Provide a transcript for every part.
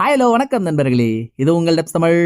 Hello வணக்கம் நண்பர்களே. இது உங்கள் டெப்ஸ் தமிழ்.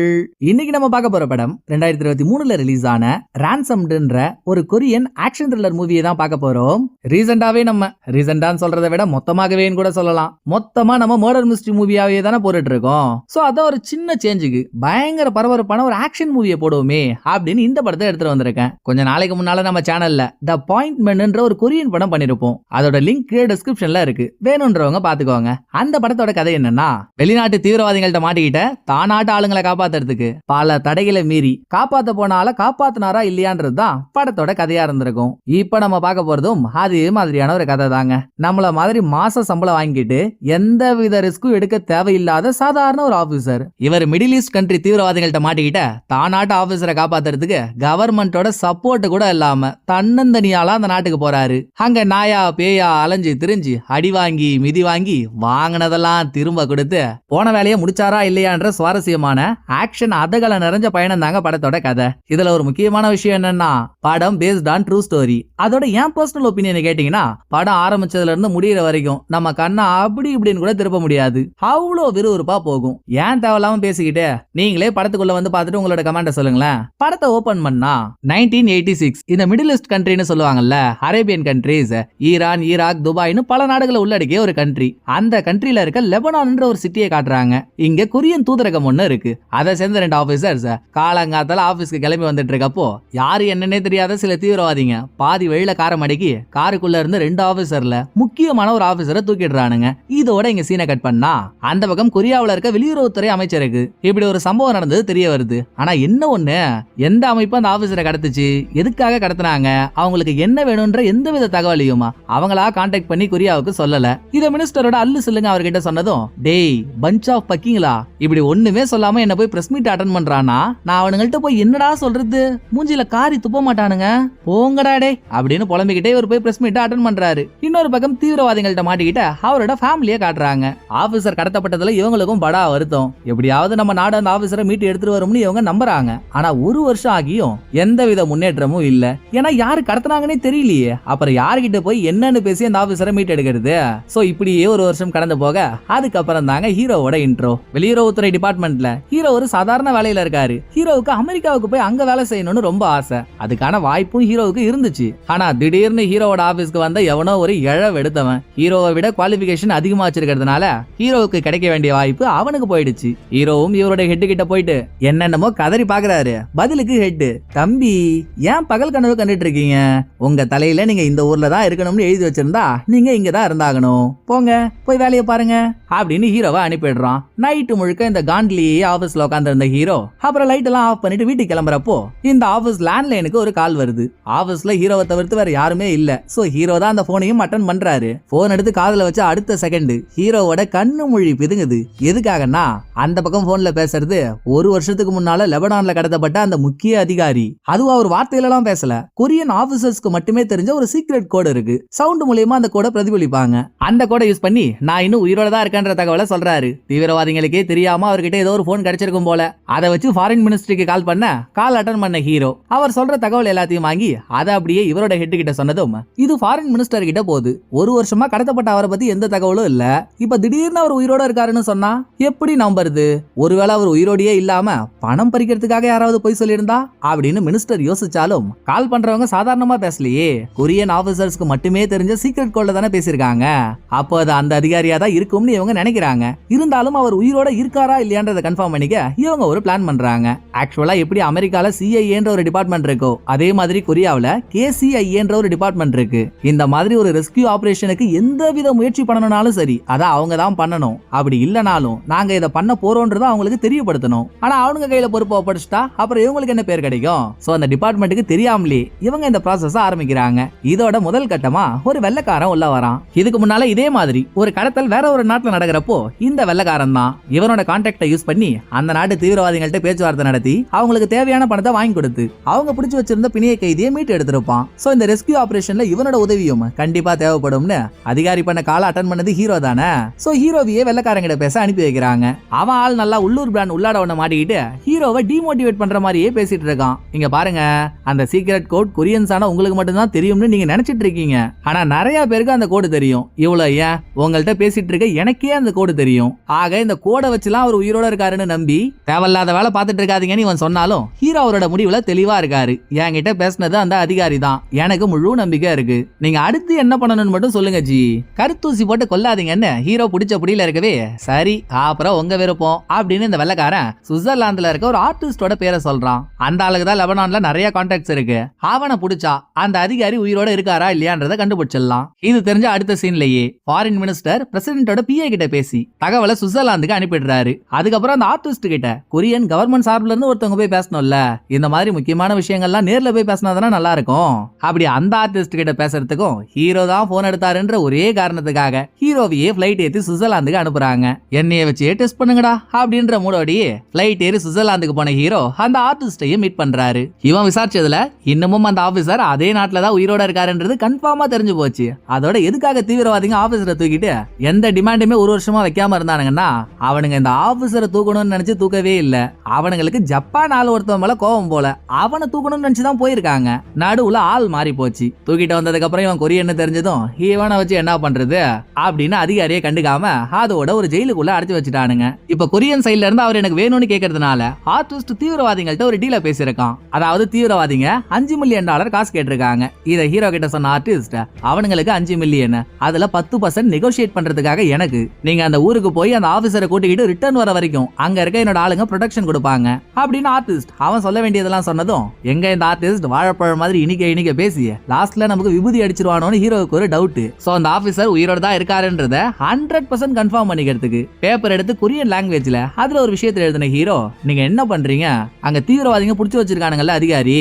இன்னைக்கு நம்ம பார்க்க போற படம் ரெண்டாயிரத்தி இருபத்தி மூணுல ரிலீஸ் ஆன ரான்சம்டுன்ற ஒரு கொரியன் ஆக்ஷன் த்ரில்லர் மூவியை தான் பார்க்க போறோம். ரீசெண்டாவே நம்ம ரீசெண்டான்னு சொல்றதை விட மொத்தமாகவே கூட சொல்லலாம். மொத்தமா நம்ம மர்டர் மிஸ்ட்ரி மூவியாவே தானே போட்டுட்டு இருக்கோம் ஸோ அதான் ஒரு சின்ன சேஞ்சுக்கு பயங்கர பரபரப்பான ஒரு ஆக்ஷன் மூவியை போடுவோமே அப்படின்னு இந்த படத்தை எடுத்துட்டு வந்திருக்கேன். கொஞ்ச நாளைக்கு முன்னால நம்ம சேனல்ல த பாயிண்ட்மெண்ட்ன்ற ஒரு கொரியன் படம் பண்ணிருப்போம். அதோட லிங்க் கீழே டிஸ்கிரிப்ஷன்ல இருக்கு. வேணும்ன்றவங்க பாத்துக்கோங்க அந்த படத்தோட கதை என்னன்னா வெளிநாட்டு தீவிரவாதிகள்ட்ட மாட்டிக்கிட்ட தானாட்டு ஆளுங்களை காப்பாத்துறதுக்கு பல தடைகளை மீறி காப்பாத்த போனால காப்பாத்தினாரா இல்லையான்றது தான் படத்தோட கதையா இருந்திருக்கும். இப்ப நம்ம பார்க்க போறதும் அதே மாதிரியான ஒரு கதை தாங்க. நம்மள மாதிரி மாச சம்பளம் வாங்கிட்டு எந்த வித ரிஸ்க்கும் எடுக்க தேவையில்லாத சாதாரண ஒரு ஆபீசர் இவர் மிடில் ஈஸ்ட் கண்ட்ரி தீவிரவாதிகள்ட்ட மாட்டிக்கிட்ட தானாட்டு ஆபீசரை காப்பாத்துறதுக்கு கவர்மெண்டோட சப்போர்ட் கூட இல்லாம தன்னந்தனியால அந்த நாட்டுக்கு போறாரு. அங்க நாயா பேயா அலைஞ்சு திரிஞ்சு அடி வாங்கி மிதி வாங்கி வாங்கினதெல்லாம் திரும்ப கொடுத்து போன வேலையை முடிச்சாரா இல்லையான்ற சுவாரஸ்யமான ஆக்ஷன் அதகல நிறைஞ்ச பயணம் தாங்க படத்தோட கதை. இதுல ஒரு முக்கியமான விஷயம் என்னன்னா படம் பேஸ்ட் ஆன் ட்ரூ ஸ்டோரி அதோட ஏன் பர்சனல் ஒப்பீனியன் கேட்டீங்கன்னா படம் ஆரம்பிச்சதுல இருந்து முடியிற வரைக்கும் நம்ம கண்ணை அப்படி இப்படின்னு கூட திருப்ப முடியாது. அவ்வளோ விறுவிறுப்பா போகும். ஏன் தேவையில்லாம பேசிக்கிட்டு? நீங்களே படத்துக்குள்ள வந்து பார்த்துட்டு உங்களோட கமெண்ட்டை சொல்லுங்களேன். படத்தை ஓபன் பண்ணா நைன்டீன் எயிட்டி சிக்ஸ் இந்த மிடில் ஈஸ்ட் கண்ட்ரின்னு சொல்லுவாங்கல்ல அரேபியன் கண்ட்ரிஸ் ஈரான் ஈராக் துபாய்னு பல நாடுகளை உள்ளடக்கிய ஒரு கண்ட்ரி அந்த கண்ட்ரில இருக்க லெபனான்ன்ற ஒரு சிட்டியை காட்டுறாங்க. இங்க கொரியன் தூதரகம் ஒண்ணு இருக்கு. அதை சேர்ந்த ரெண்டு ஆபீசர்ஸ் காலங்காத்தால ஆபீஸ்க்கு கிளம்பி வந்துட்டு இருக்கப்போ யாரு என்னன்னே தெரியாத சில தீவிரவாதிங்க பாதி வழியில கார மடக்கி காருக்குள்ள இருந்து ரெண்டு ஆபீசர்ல முக்கியமான ஒரு ஆபீசரை தூக்கிடுறானுங்க. இதோட இங்க சீனை கட் பண்ணா அந்த பக்கம் கொரியாவுல இருக்க வெளியுறவுத்துறை அமைச்சருக்கு இப்படி ஒரு சம்பவம் நடந்தது தெரிய வருது. ஆனா என்ன ஒண்ணு? எந்த அமைப்பு அந்த ஆபீசரை கடத்துச்சு? எதுக்காக கடத்துனாங்க? அவங்களுக்கு என்ன வேணும்ன்ற எந்த வித தகவலையுமா? அவங்களா கான்டாக்ட் பண்ணி கொரியாவுக்கு சொல்லல. இத மினிஸ்டரோட அல்லு சொல்லுங்க அவர்கிட்ட சொன்னதும் டேய் பஞ்ச் ஆஃப் பக்கிங்களா? இப்படி ஒண்ணுமே சொல்லாம என்ன போய் பிரஸ் மீட் அட்டன் பண்றானா? நான் அவனுங்கள்ட்ட போய் என்னடா சொல்றது? மூஞ்சில காரி துப்ப மாட்டானுங்க. போங்கடா டே அப்படின்னு புலம்பிக்கிட்டே இவர் போய் பிரஸ் மீட் அட்டன் பண்றாரு. இன்னொரு பக்கம் தீவிரவாதிகள்ட்ட மாட்டிக்கிட்ட அவரோட ஃபேமிலியை காட்டுறாங்க. ஆபீசர் கடத்தப்பட்டதுல இவங்களுக்கும் படா வருத்தம். எப்படியாவது நம்ம நாடு அந்த ஆபீசரை மீட்டு எடுத்துட்டு வரும்னு இவங்க நம்புறாங்க. ஆனா ஒரு வருஷம் ஆகியும் எந்தவித முன்னேற்றமும் இல்ல. ஏன்னா யாரு கடத்துனாங்கன்னே தெரியலையே. அப்புறம் யாருகிட்ட போய் என்னன்னு பேசி அந்த ஆபீசரை மீட் எடுக்கிறது? சோ இப்படியே ஒரு வருஷம் கடந்து போக அதுக்கப்புறம் தாங்க ஹீரோவோட இன்ட்ரோ வெளியுறவுத்துறை டிபார்ட்மெண்ட்ல ஹீரோ ஒரு சாதாரண வேலையில இருக்காரு. ஹீரோவுக்கு அமெரிக்காவுக்கு போய் அங்க வேலை செய்யணும்னு ரொம்ப ஆசை. அதுக்கான வாய்ப்பும் ஹீரோவுக்கு இருந்துச்சு. ஆனா திடீர்னு ஹீரோவோட ஆபீஸ்க்கு வந்த எவனோ ஒரு இழவு எடுத்தவன். ஹீரோவை விட குவாலிபிகேஷன் அதிகமா வச்சிருக்கிறதுனால ஹீரோவுக்கு கிடைக்க வேண்டிய வாய்ப்பு அவனுக்கு போயிடுச்சு. ஹீரோவும் இவருடைய ஹெட் கிட்ட போயிட்டு என்னென்னமோ கதறி பாக்குறாரு. பதிலுக்கு ஹெட் தம்பி ஏன் பகல் கனவு கண்டுட்டு இருக்கீங்க? உங்க தலையில நீங்க இந்த ஊர்ல தான் இருக்கணும்னு எழுதி வச்சிருந்தா நீங்க இங்க தான் இருந்தாகணும். போங்க போய் வேலையை பாருங்க அப்படின்னு ஹீரோவை பண்றான் நைட்டு முழுக்க இந்த காண்ட்லியே ஆபீஸ்ல உட்காந்துருந்த ஹீரோ அப்புறம் லைட் எல்லாம் ஆஃப் பண்ணிட்டு வீட்டுக்கு கிளம்புறப்போ இந்த ஆபீஸ் லேண்ட்லைனுக்கு ஒரு கால் வருது. ஆபீஸ்ல ஹீரோவை தவிர்த்து வேற யாருமே இல்ல. சோ ஹீரோ தான் அந்த போனையும் அட்டன் பண்றாரு. போன் எடுத்து காதல வச்ச அடுத்த செகண்ட் ஹீரோவோட கண்ணு மொழி பிதுங்குது. எதுக்காகன்னா அந்த பக்கம் போன்ல பேசுறது ஒரு வருஷத்துக்கு முன்னால லெபனான்ல கடத்தப்பட்ட அந்த முக்கிய அதிகாரி. அதுவும் அவர் வார்த்தையில எல்லாம் பேசல. கொரியன் ஆபீசர்ஸ்க்கு மட்டுமே தெரிஞ்ச ஒரு சீக்ரெட் கோடு இருக்கு. சவுண்ட் மூலியமா அந்த கோடை பிரதிபலிப்பாங்க. அந்த கோடை யூஸ் பண்ணி நான் இன்னும் உயிரோட தான் இருக்கேன்ற தகவலை சொல்றாரு. தீவிரவாதிகளுக்கே தெரியாம அவர்கிட்ட ஏதோ ஒரு போன் கிடைச்சிருக்கும் போல. அதை வச்சு ஃபாரின் மினிஸ்ட்ரிக்கு கால் பண்ண கால் அட்டன் பண்ண ஹீரோ அவர் சொல்ற தகவல் எல்லாத்தையும் வாங்கி அதை அப்படியே இவரோட ஹெட் கிட்ட சொன்னதும் இது ஃபாரின் மினிஸ்டர் கிட்ட போகுது. ஒரு வருஷமா கடத்தப்பட்ட அவரை பத்தி எந்த தகவலும் இல்ல. இப்ப திடீர்னு அவர் உயிரோட இருக்காருன்னு சொன்னா எப்படி நம்புறது? ஒருவேளை அவர் உயிரோடையே இல்லாம பணம் பறிக்கிறதுக்காக யாராவது போய் சொல்லியிருந்தா? அப்படின்னு மினிஸ்டர் யோசிச்சாலும் கால் பண்றவங்க சாதாரணமா பேசலையே. கொரியன் ஆபீசர்ஸ்க்கு மட்டுமே தெரிஞ்ச சீக்ரெட் கோல்ல தானே பேசியிருக்காங்க. அப்போ அது அந்த அதிகாரியா தான் இருக்கும்னு இவங்க நினைக்கிறாங்க. இருந்தாலும் அவர் உயிரோட இருக்காரா இல்லையான்றதை கன்ஃபார்ம் பண்ணிக்க இவங்க ஒரு பிளான் பண்றாங்க. ஆக்சுவலா எப்படி அமெரிக்கால சிஐஏன்ற ஒரு டிபார்ட்மெண்ட் இருக்கோ அதே மாதிரி கொரியாவுல கேசிஐஏன்ற ஒரு டிபார்ட்மெண்ட் இருக்கு. இந்த மாதிரி ஒரு ரெஸ்கியூ ஆபரேஷனுக்கு எந்த வித முயற்சி பண்ணணும்னாலும் சரி அதை அவங்க தான் பண்ணணும். அப்படி இல்லனாலும் நாங்க இதை பண்ண போறோன்றதை அவங்களுக்கு தெரியப்படுத்தணும். ஆனா அவங்க கையில பொறுப்பு ஒப்படைச்சிட்டா அப்புறம் இவங்களுக்கு என்ன பேர் கிடைக்கும்? சோ அந்த டிபார்ட்மெண்ட்டுக்கு தெரியாமலே இவங்க இந்த ப்ராசஸ் ஆரம்பிக்கிறாங்க. இதோட முதல் கட்டமா ஒரு வெள்ளக்காரன் உள்ள வரான். இதுக்கு முன்னால இதே மாதிரி ஒரு கடத்தல் வேற ஒரு நாட்டுல நடக்கிறப்போ இந்த வெள்ளக்காரன் தான் இவனோட கான்டாக்டை யூஸ் பண்ணி அந்த நாட்டு தீவிரவாதிகள்ட்ட பேச்சுவார்த்தை நடத்தி அவங்களுக்கு தேவையான பணத்தை வாங்கி கொடுத்து அவங்க பிடிச்சி வச்சிருந்த பிணைய கைதியை மீட்டு எடுத்திருப்பான். சோ இந்த ரெஸ்கியூ ஆபரேஷன்ல இவனோட உதவியும் கண்டிப்பா தேவைப்படும்னு அதிகாரி பண்ண கால அட்டன் பண்ணது ஹீரோ தானே? சோ ஹீரோவையே வெள்ளக்காரங்கிட்ட பேச அனுப்பி வைக்கிறாங்க. அவன் ஆள் நல்லா உள்ளூர் பிராண்ட் உள்ளாட ஒண்ண மாட்டிக்கிட்டு ஹீரோவை டிமோட்டிவேட் பண்ற மாதிரியே பேசிட்டு இருக்கான். இங்க பாருங்க அந்த சீக்ரெட் கோட் கொரியன்ஸ் ஆனா உங்களுக்கு மட்டும்தான் தெரியும்னு நீங்க நினைச்சிட்டு இருக்கீங்க. ஆனா நிறைய பேருக்கு அந்த கோடு தெரியும். இவ்வளவு ஏன்? உங்கள்ட்ட பேசிட்டு இருக்க எனக்கே அந்த கோடு தெரியும். ஆக இந்த கோடை வச்சுலாம் அவர் உயிரோட இருக்காருன்னு நம்பி தேவையில்லாத வேலை பார்த்துட்டு இருக்காதீங்கன்னு இவன் சொன்னாலும் ஹீரோ அவரோட முடிவுல தெளிவா இருக்காரு. என்கிட்ட பேசினது அந்த அதிகாரி தான். எனக்கு முழு நம்பிக்கை இருக்கு. நீங்க அடுத்து என்ன பண்ணணும்னு மட்டும் சொல்லுங்க ஜி. கருத்தூசி போட்டு கொல்லாதீங்கன்னு ஹீரோ பிடிச்ச புடியில இருக்கவே சரி அப்புறம் உங்க விருப்பம் அப்படின்னு இந்த வெள்ளக்காரன் சுவிட்சர்லாந்துல இருக்க ஒரு ஆர்டிஸ்டோட பேரை சொல்றான். அந்த ஆளுக்கு தான் லெபனான்ல நிறைய கான்டாக்ட்ஸ் இருக்கு. அவனை பிடிச்சா அந்த அதிகாரி உயிரோட இருக்காரா இல்லையான்றத கண்டுபிடிச்சிடலாம். இது தெரிஞ்ச அடுத்த சீன்லயே ஃபாரின் மினிஸ்டர் பிரசிடென்டோட பிஏ கிட்ட பேசி தகவலை சுவிட்சர்லாந்துக்கு அனுப்பிடுறாரு. அதுக்கப்புறம் அந்த ஆர்டிஸ்ட் கிட்ட கொரியன் கவர்மெண்ட் சார்பில் இருந்து ஒருத்தவங்க போய் பேசணும்ல? இந்த மாதிரி முக்கியமான விஷயங்கள்லாம் நேரில் போய் பேசினா தானே நல்லா இருக்கும் அப்படி அந்த ஆர்டிஸ்ட் கிட்ட பேசுறதுக்கும் ஹீரோ தான் போன் எடுத்தாருன்ற ஒரே காரணத்துக்காக ஹீரோவையே ஃபிளைட் ஏற்றி சுவிட்சர்லாந்துக்கு அனுப்புறாங்க. என்னைய வச்சு டெஸ்ட் பண்ணுங்கடா அப்படின்ற மூடோடி ஃபிளைட் ஏறி சுவிட்சர்லாந்துக்கு போன ஹீரோ அந்த ஆர்டிஸ்டையும் மீட் பண்றாரு. இவன் விசாரிச்சதுல இன்னமும் அந்த ஆபீசர் அதே நாட்டில் தான் உயிரோட இருக்காருன்றது கன்ஃபார்மா தெரிஞ்சு போச்சு. அதோட எதுக்காக தீவிரவாதிங்க ஆபீசரை தூக்கிட்டு எந்த டிமாண்டுமே ஒரு வருஷமா வைக்காம இருந்தானுங்கன்னா அவனுங்க இந்த ஆபீசரை தூக்கணும்னு நினைச்சு தூக்கவே இல்ல. அவனுங்களுக்கு ஜப்பான் ஆள் ஒருத்தவன் மேல கோவம் போல அவனை தூக்கணும்னு நினைச்சுதான் போயிருக்காங்க. நடுவுல ஆள் மாறி போச்சு. தூக்கிட்டு வந்ததுக்கு அப்புறம் இவன் கொரியன்னு தெரிஞ்சதும் இவனை வச்சு என்ன பண்றது? அப்படின்னு அதிகாரியை கண்டுக்காம அதோட ஒரு ஜெயிலுக்குள்ள அடைச்சு வச்சுட்டானுங்க. இப்ப கொரியன் சைடுல இருந்து அவர் எனக்கு வேணும்னு கேக்குறதுனால ஆர்டிஸ்ட் தீவிரவாதிகள்ட்ட ஒரு டீல பேசியிருக்கான். அதாவது தீவிரவாதிங்க அஞ்சு மில்லியன் டாலர் காசு கேட்டிருக்காங்க. இதை ஹீரோ கிட்ட சொன்ன ஆர்டிஸ்ட் அவனுங்களுக்கு அஞ்சு மில்லியன் அதுல பத்து பர்சன்ட் நெகோசியேட் பண்றதுக்காக எனக்கு. நீங்க அந்த ஊருக்கு போய் அந்த ஆஃபீஸரை கூட்டிக்கிட்டு ரிட்டர்ன் வர வரைக்கும் அங்க இருக்க என்னோட ஆளுங்க ப்ரொடக்ஷன் கொடுப்பாங்க அப்படின்னு ஆர்டிஸ்ட் அவன் சொல்ல வேண்டியதெல்லாம் சொன்னதும் எங்க இந்த ஆர்டிஸ்ட் வாழைப்பழம் மாதிரி இனிக்க இனிக்க பேசி லாஸ்ட்ல நமக்கு விபூதி அடிச்சிருவானோன்னு ஹீரோவுக்கு ஒரு டவுட் சோ அந்த ஆஃபீஸர் உயிரோட தான் இருக்காருன்றத ஹண்ட்ரட் பர்சன்ட் கன்ஃபார்ம் பண்ணிக்கிறதுக்கு பேப்பர் எடுத்து கொரியன் லாங்குவேஜ்ல அதுல ஒரு விஷயத்தை எழுதின ஹீரோ நீங்க என்ன பண்றீங்க? அங்க தீவிரவாதிங்க புடிச்சு வச்சிருக்கானுங்கல்ல அதிகாரி.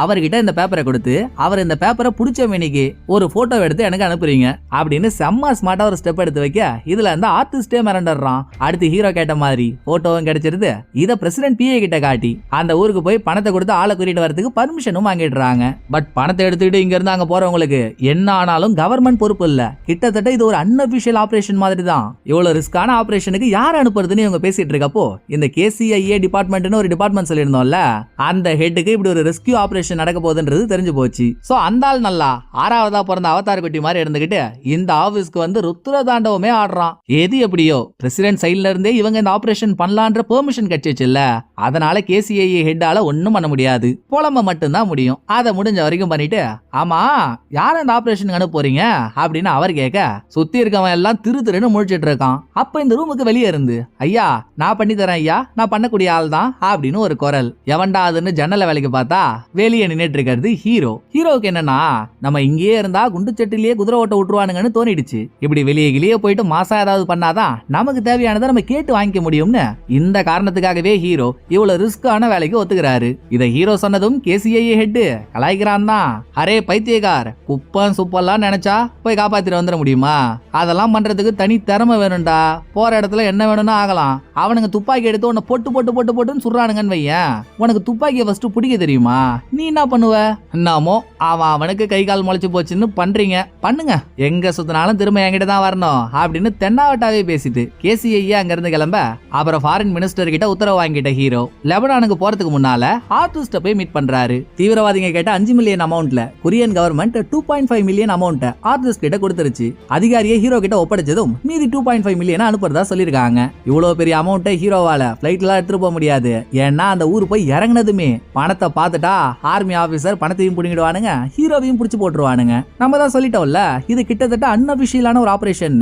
அவர்கிட்ட இந்த பேப்பரை கொடுத்து அவர் இந்த பேப்பரை புடிச்ச மேனிக்கு ஒரு போட்டோ எடுத்து எனக்கு அனுப்புறீங்க. அப்படின்னு செம்ம ஸ்மார்ட்டா ஒரு ஸ்டெப் எடுத்து வைக்க இதுல இந்த ஆர்டிஸ்டே போடுறான் அடுத்து ஹீரோ கேட்ட மாதிரி போட்டோவும் கிடைச்சிருது. இதை பிரசிடென்ட் பிஏ கிட்ட காட்டி அந்த ஊருக்கு போய் பணத்தை கொடுத்து ஆளை கூட்டிட்டு வரதுக்கு பர்மிஷனும் வாங்கிடுறாங்க. பட் பணத்தை எடுத்துக்கிட்டு இங்க இருந்து அங்க போறவங்களுக்கு என்ன ஆனாலும் கவர்மெண்ட் பொறுப்பு இல்ல. கிட்டத்தட்ட இது ஒரு அன்அபிஷியல் ஆபரேஷன் மாதிரி தான் இவ்வளவு ரிஸ்கான ஆபரேஷனுக்கு யார் அனுப்புறதுன்னு இவங்க பேசிட்டு இருக்கப்போ இந்த கேசிஐஏ டிபார்ட்மெண்ட்னு ஒரு டிபார்ட்மெண்ட் சொல்லியிருந்தோம்ல அந்த ஹெட்டுக்கு இப்படி ஒரு ரெஸ்கியூ ஆபரேஷன் நடக்க போகுதுன்றது தெரிஞ்சு போச்சு. சோ அந்த ஆள் நல்லா ஆறாவதா பிறந்த அவதார் குட்டி மாதிரி இருந்துகிட்டு இந்த ஆபீஸ்க்கு வந்து ருத்ர தாண்டவமே ஆடுறான். எது எப்படியோ பிரசிடென்ட் சைட்ல இருந்தே இவங்க இந்த ஆபரேஷன் பண்ணலான்ற பெர்மிஷன் கிடைச்சிச்சுல்ல? அதனால கேசிஐஏ ஹெட்டால ஒன்றும் பண்ண முடியாது. புலம்ப மட்டும்தான் முடியும். அதை முடிஞ்ச வரைக்கும் பண்ணிட்டு ஆமா யார் அந்த ஆபரேஷன் அனுப்ப போறீங்க? அப்படின்னு அவர் கேட்க சுத்தி இருக்கவன் எல்லாம் திரு திருன்னு முழிச்சிட்டு இருக்கான். அப்ப இந்த ரூமுக்கு வெளியே இருந்து ஐயா நான் பண்ணி தரேன் ஐயா. நான் பண்ணக்கூடிய ஆள் தான். அப்படின்னு ஒரு குரல். எவன்டா அதுன்னு ஜன்னல வேலைக்கு பார்த்தா வெளியே நின்றுட்டு இருக்கிறது ஹீரோ ஹீரோவுக்கு என்னன்னா நம்ம இங்கேயே இருந்தா குண்டு சட்டிலேயே குதிரை ஓட்ட விட்டுருவானுங்கன்னு தோணிடுச்சு. இப்படி வெளியே கிளியே போயிட்டு மாசா ஏதாவது பண்ணாதான் நமக்கு தேவையானதை நம்ம கேட்டு வாங்கிக்க முடியும்னு? இந்த காரணத்துக்காகவே ஹீரோ இவ்வளவு ரிஸ்கான வேலைக்கு ஒத்துக்கிறாரு. இத ஹீரோ சொன்னதும் கேசிஐஏ ஹெட் கலாய்க்கிறான் தான். அரே பைத்தியக்கார் குப்பம் சுப்பெல்லாம் நினைச்சா போய் காப்பாத்திட்டு வந்துட முடியுமா? அதெல்லாம் பண்றதுக்கு தனி திறமை வேணும்டா. போற இடத்துல என்ன வேணும்னு ஆகலாம். அவனுங்க துப்பாக்கி எடுத்து உன்னை பொட்டு பொட்டு பொட்டு பொட்டுன்னு சுடுறானுங்கன்னு வையேன். உனக்கு துப்பாக்கியை ஃபர்ஸ்ட் பிடிக்க தெரியுமா? நீ என்ன பண்ணுவ? என்னமோ அவன் அவனுக்கு கை கால் முளைச்சு போச்சுன்னு பண்றீங்க. பண்ணுங்க. எங்க சுத்தினாலும் திரும்ப என்கிட்ட தான் வரணும் அப்படின்னு தென்னாவட்டாவே பேசிட்டு கே ஏசிஐயே அங்கிருந்து கிளம்ப அப்புறம் ஃபாரின் மினிஸ்டர் கிட்ட உத்தரவு வாங்கிட்ட ஹீரோ லெபனானுக்கு போறதுக்கு முன்னால ஆர்டிஸ்ட போய் மீட் பண்றாரு. தீவிரவாதிங்க கேட்ட அஞ்சு million அமௌண்ட்ல Korean government two point five million amount artist கிட்ட கொடுத்துருச்சு. அதிகாரியை ஹீரோ கிட்ட ஒப்படைச்சதும் மீதி டூ பாயிண்ட் ஃபைவ் மில்லியன் அனுப்புறதா சொல்லிருக்காங்க. இவ்வளவு பெரிய அமௌண்ட்டை ஹீரோவால பிளைட்ல எடுத்துட்டு போக முடியாது. ஏன்னா அந்த ஊர் போய் இறங்குனதுமே. பணத்தை பார்த்துட்டா ஆர்மி ஆபீசர் பணத்தையும் பிடிங்கிடுவானுங்க ஹீரோவையும் பிடிச்சி போட்டுருவானுங்க. நம்ம தான் சொல்லிட்டோம்ல இது கிட்டத்தட்ட அன்அபிஷியலான ஒரு ஆபரேஷன்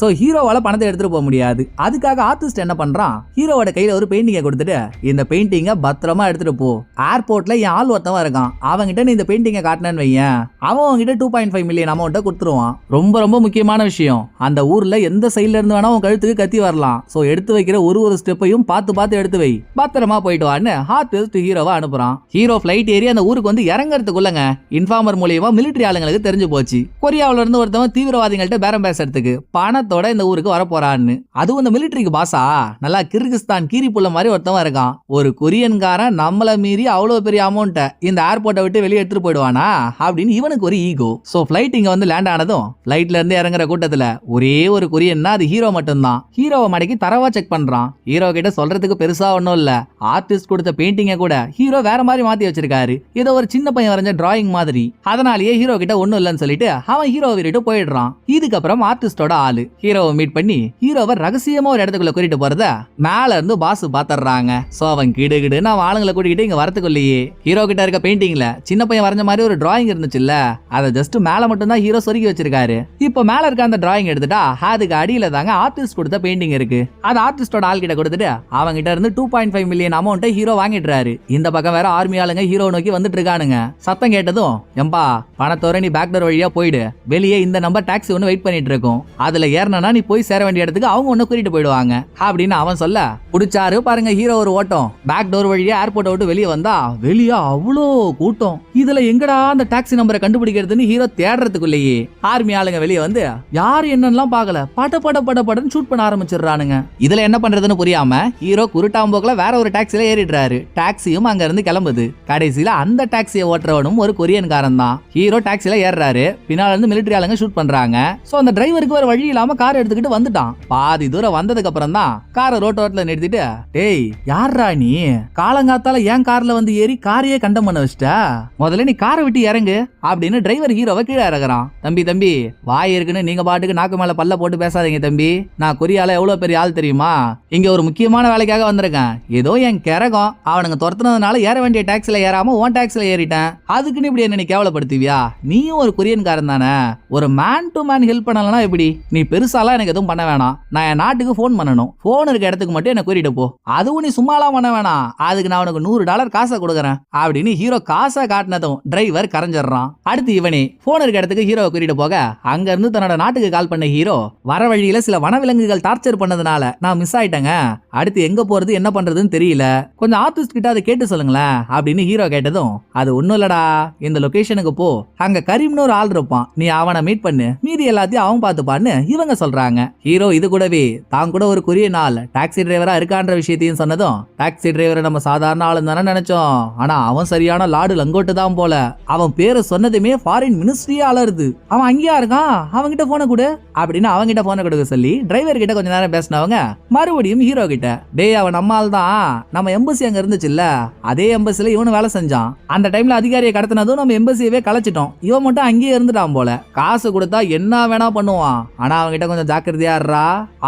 சோ ஹீரோவால பணத்தை எடுத்துட்டு போக முடியாது. அதுக்காக ஆர்டிஸ்ட் என்ன பண்றான்? ஹீரோவோட கையில ஒரு பெயிண்டிங்கை கொடுத்துட்டு இந்த பெயிண்டிங்கை பத்திரமா எடுத்துட்டு போ. ஏர்போர்ட்ல என் ஆள் ஒருத்தவன் இருக்கான். அவன்கிட்ட நீ இந்த பெயிண்டிங்கை காட்டினேன்னு வையேன். அவன் உன்கிட்ட டூ பாயிண்ட் ஃபைவ் மில்லியன் அமௌண்ட்டை கொடுத்துருவான். ரொம்ப ரொம்ப முக்கியமான விஷயம். அந்த ஊர்ல எந்த சைட்ல இருந்து வேணா உன் கழுத்துக்கு கத்தி வரலாம். சோ எடுத்து வைக்கிற ஒரு ஒரு ஸ்டெப்பையும் பார்த்து பார்த்து எடுத்து வை. பத்திரமா போயிட்டு வான்னு ஆர்டிஸ்ட் ஹீரோவை அனுப்புறான். ஹீரோ ஃபிளைட் ஏறி அந்த ஊருக்கு வந்து இறங்குறதுக்குள்ளங்க இன்ஃபார்மர் மூலியமா மிலிட்டரி ஆளுங்களுக்கு தெரிஞ்சு போச்சு. கொரியாவில இருந்து ஒருத்தவன் தீவிரவாதிகள்ட்ட பேரம் பேசுறதுக்கு பணத்தோட இந்த ஊருக்கு வரப்போறான்னு. அதுவும் இந்த மிலிட்டரிக்கு பாசா நல்லா கிர்கிஸ்தான் கீரி புள்ள மாதிரி ஒருத்தவன் இருக்கான். ஒரு கொரியன்காரன் நம்மளை மீறி அவ்வளோ பெரிய அமௌண்ட்டை இந்த ஏர்போர்ட்டை விட்டு வெளியே எடுத்துட்டு போயிடுவானா? அப்படின்னு இவனுக்கு ஒரு ஈகோ ஸோ ஃப்ளைட் இங்கே வந்து லேண்ட் ஆனதும் ஃப்ளைட்ல இருந்து இறங்குற கூட்டத்தில் ஒரே ஒரு கொரியன்னா அது ஹீரோ மட்டும்தான். ஹீரோவை மடக்கி தரவா செக் பண்றான். ஹீரோ கிட்ட சொல்றதுக்கு பெருசா ஒன்றும் இல்ல. ஆர்டிஸ்ட் கொடுத்த பெயிண்டிங்கை கூட ஹீரோ வேற மாதிரி மாத்தி வச்சிருக்காரு. ஏதோ ஒரு சின்ன பையன் வரைஞ்ச டிராயிங் மாதிரி. அதனாலேயே ஹீரோ கிட்ட ஒன்றும் இல்லைன்னு சொல்லிட்டு அவன் ஹீரோ விட்டு போயிடுறான். இதுக்கப்புறம் ஆர்டிஸ்டோட ஆளு. ஹீரோவை மீட் பண்ணி ஹீரோவை ரகசிய ரகசியமா ஒரு இடத்துக்குள்ள கூட்டிட்டு போறத மேல இருந்து பாஸ் பாத்துறாங்க. சோ அவன் கிடு கிடு நான் ஆளுங்களை கூட்டிக்கிட்டு இங்க வரத்துக்குள்ளேயே ஹீரோ கிட்ட இருக்க பெயிண்டிங்ல சின்ன பையன் வரைஞ்ச மாதிரி ஒரு டிராயிங் இருந்துச்சுல்ல? அதை ஜஸ்ட் மேல மட்டும் தான் ஹீரோ சொருகி வச்சிருக்காரு. இப்போ மேல இருக்க அந்த டிராயிங் எடுத்துட்டா அதுக்கு அடியில தாங்க ஆர்டிஸ்ட் கொடுத்த பெயிண்டிங் இருக்கு. அது ஆர்டிஸ்டோட ஆள் கிட்ட கொடுத்துட்டு அவங்க கிட்ட இருந்து டூ பாயிண்ட் ஃபைவ் மில்லியன் அமௌண்ட்டை ஹீரோ வாங்கிடுறாரு. இந்த பக்கம் வேற ஆர்மி ஆளுங்க ஹீரோ நோக்கி வந்துட்டு இருக்கானுங்க. சத்தம் கேட்டதும் எம்பா பணத்தோர நீ பேக்டர் வழியா போயிடு. வெளியே இந்த நம்பர் டாக்ஸி ஒன்று வெயிட் பண்ணிட்டு இருக்கும். அதுல ஏறினா நீ போய் சேர வேண்டிய இடத்துக்கு அவங்க ஒன்று கூட்டிட்டு போயிடுவாங்க. அப்படின்னு அவன் சொல்ல புடிச்சாரு பாருங்க ஹீரோ ஒரு ஓட்டம். பேக் டோர் வழியா ஏர்போர்ட் விட்டு வெளியே வந்தா வெளியே அவ்வளோ கூட்டம். இதுல எங்கடா அந்த டாக்ஸி நம்பரை கண்டுபிடிக்கிறதுன்னு ஹீரோ தேடுறதுக்குள்ளேயே ஆர்மி ஆளுங்க வெளியே வந்து யார் என்னன்னு பார்க்கல. பட பட பட படன்னு ஷூட் பண்ண ஆரம்பிச்சிடுறானுங்க. இதுல என்ன பண்றதுன்னு புரியாம ஹீரோ குருட்டாம்போக்கில் வேற ஒரு டாக்ஸில ஏறிடுறாரு. டாக்ஸியும் அங்க இருந்து கிளம்புது. கடைசியில அந்த டாக்ஸியை ஓட்டுறவனும் ஒரு கொரியன்காரன் தான். ஹீரோ டாக்ஸில ஏறுறாரு. பின்னால இருந்து மிலிட்டரி ஆளுங்க ஷூட் பண்றாங்க. சோ அந்த டிரைவருக்கு வேற வழி இல்லாம கார் எடுத்துக்கிட்டு வந்துட்டான். பாதி தூரம் வந்ததுக்கு அப்புறம் தான் காரை ரோட்டோரத்துல நிறுத்திட்டு டேய் யார்ரா நீ? காலங்காத்தால ஏன் கார்ல வந்து ஏறி காரையே கண்டம் பண்ண வச்சிட்ட? முதல்ல நீ காரை விட்டு இறங்கு அப்படின்னு டிரைவர் ஹீரோவை கீழே இறங்குறான் தம்பி தம்பி வாய் இருக்குன்னு நீங்க பாட்டுக்கு நாக்கு மேல பல்ல போட்டு பேசாதீங்க தம்பி. நான் கொரியால எவ்வளவு பெரிய ஆள் தெரியுமா? இங்க ஒரு முக்கியமான வேலைக்காக வந்திருக்கேன். ஏதோ என் கிரகம். அவனுங்க துரத்துனதுனால ஏற வேண்டிய டாக்ஸில ஏறாம உன் டாக்ஸில ஏறிட்டேன். அதுக்குன்னு இப்படி என்ன நீ கேவலப்படுத்துவியா? நீயும் ஒரு கொரியன்காரன் தானே. ஒரு மேன் டு மேன் ஹெல்ப் பண்ணலன்னா எப்படி? நீ பெருசாலாம் எனக்கு எதுவும் பண்ண வேணாம். நான் என் நாட்டுக்கு ஃபோன் பண்ணணும். ஃபோன் இருக்க இடத்துக்கு மட்டும் என்ன கூட்டிட்டு போ. அதுவும் நீ சும்மாலாம் பண்ண வேணாம். அதுக்கு நான் உனக்கு நூறு டாலர் காசை கொடுக்குறேன். அப்படின்னு ஹீரோ காசை காட்டினதும் டிரைவர் கரைஞ்சிடுறான். அடுத்து இவனே ஃபோன் இருக்க இடத்துக்கு ஹீரோவை கூட்டிட்டு போக. அங்க இருந்து தன்னோட நாட்டுக்கு கால் பண்ண ஹீரோ வர வழியில சில வனவிலங்குகள் டார்ச்சர் பண்ணதுனால நான் மிஸ் ஆயிட்டேங்க. அடுத்து எங்க போறது என்ன பண்றதுன்னு தெரியல. கொஞ்சம் ஆர்டிஸ்ட் கிட்ட அதை கேட்டு சொல்லுங்களேன் அப்படின்னு ஹீரோ கேட்டதும் அது ஒண்ணும் இல்லடா இந்த லொகேஷனுக்கு போ. அங்க கரீம்னு ஒரு ஆள் இருப்பான். நீ அவனை மீட் பண்ணு. மீதி எல்லாத்தையும் அவன் பார்த்துப்பான்னு இவங்க சொல்றாங்க. ஹீரோ இது கூடவே தான் கூட ஒரு கொரியன் நாள். டாக்ஸி டிரைவரா இருக்கான்ற விஷயத்தையும் சொன்னதும் டாக்ஸி டிரைவரை நம்ம சாதாரண ஆளு தானே நினைச்சோம். ஆனா அவன் சரியான லாடு லங்கோட்டு தான் போல. அவன் பேரை சொன்னதுமே ஃபாரின் மினிஸ்ட்ரியே அலருது அவன் அங்கேயா இருக்கான்? அவன்கிட்ட போன கொடு. அப்படின்னு அவன்கிட்ட போன கொடுக்க சொல்லி டிரைவர் கிட்ட கொஞ்ச நேரம் பேசினவங்க மறுபடியும் ஹீரோ கிட்ட டேய் அவன் நம்ம தான் நம்ம எம்பசி அங்க இருந்துச்சுல்ல? அதே எம்பசில இவனு வேலை செஞ்சான். அந்த டைம்ல அதிகாரியை கடத்தினதும் நம்ம எம்பசியவே கலைச்சிட்டோம். இவன் மட்டும் அங்கேயே இருந்துட்டான் போல. காசு கொடுத்தா என்ன வேணா பண்ணுவான். ஆனா அவன்கிட்ட கொஞ்சம் ஜாக்கிரதையா இருறா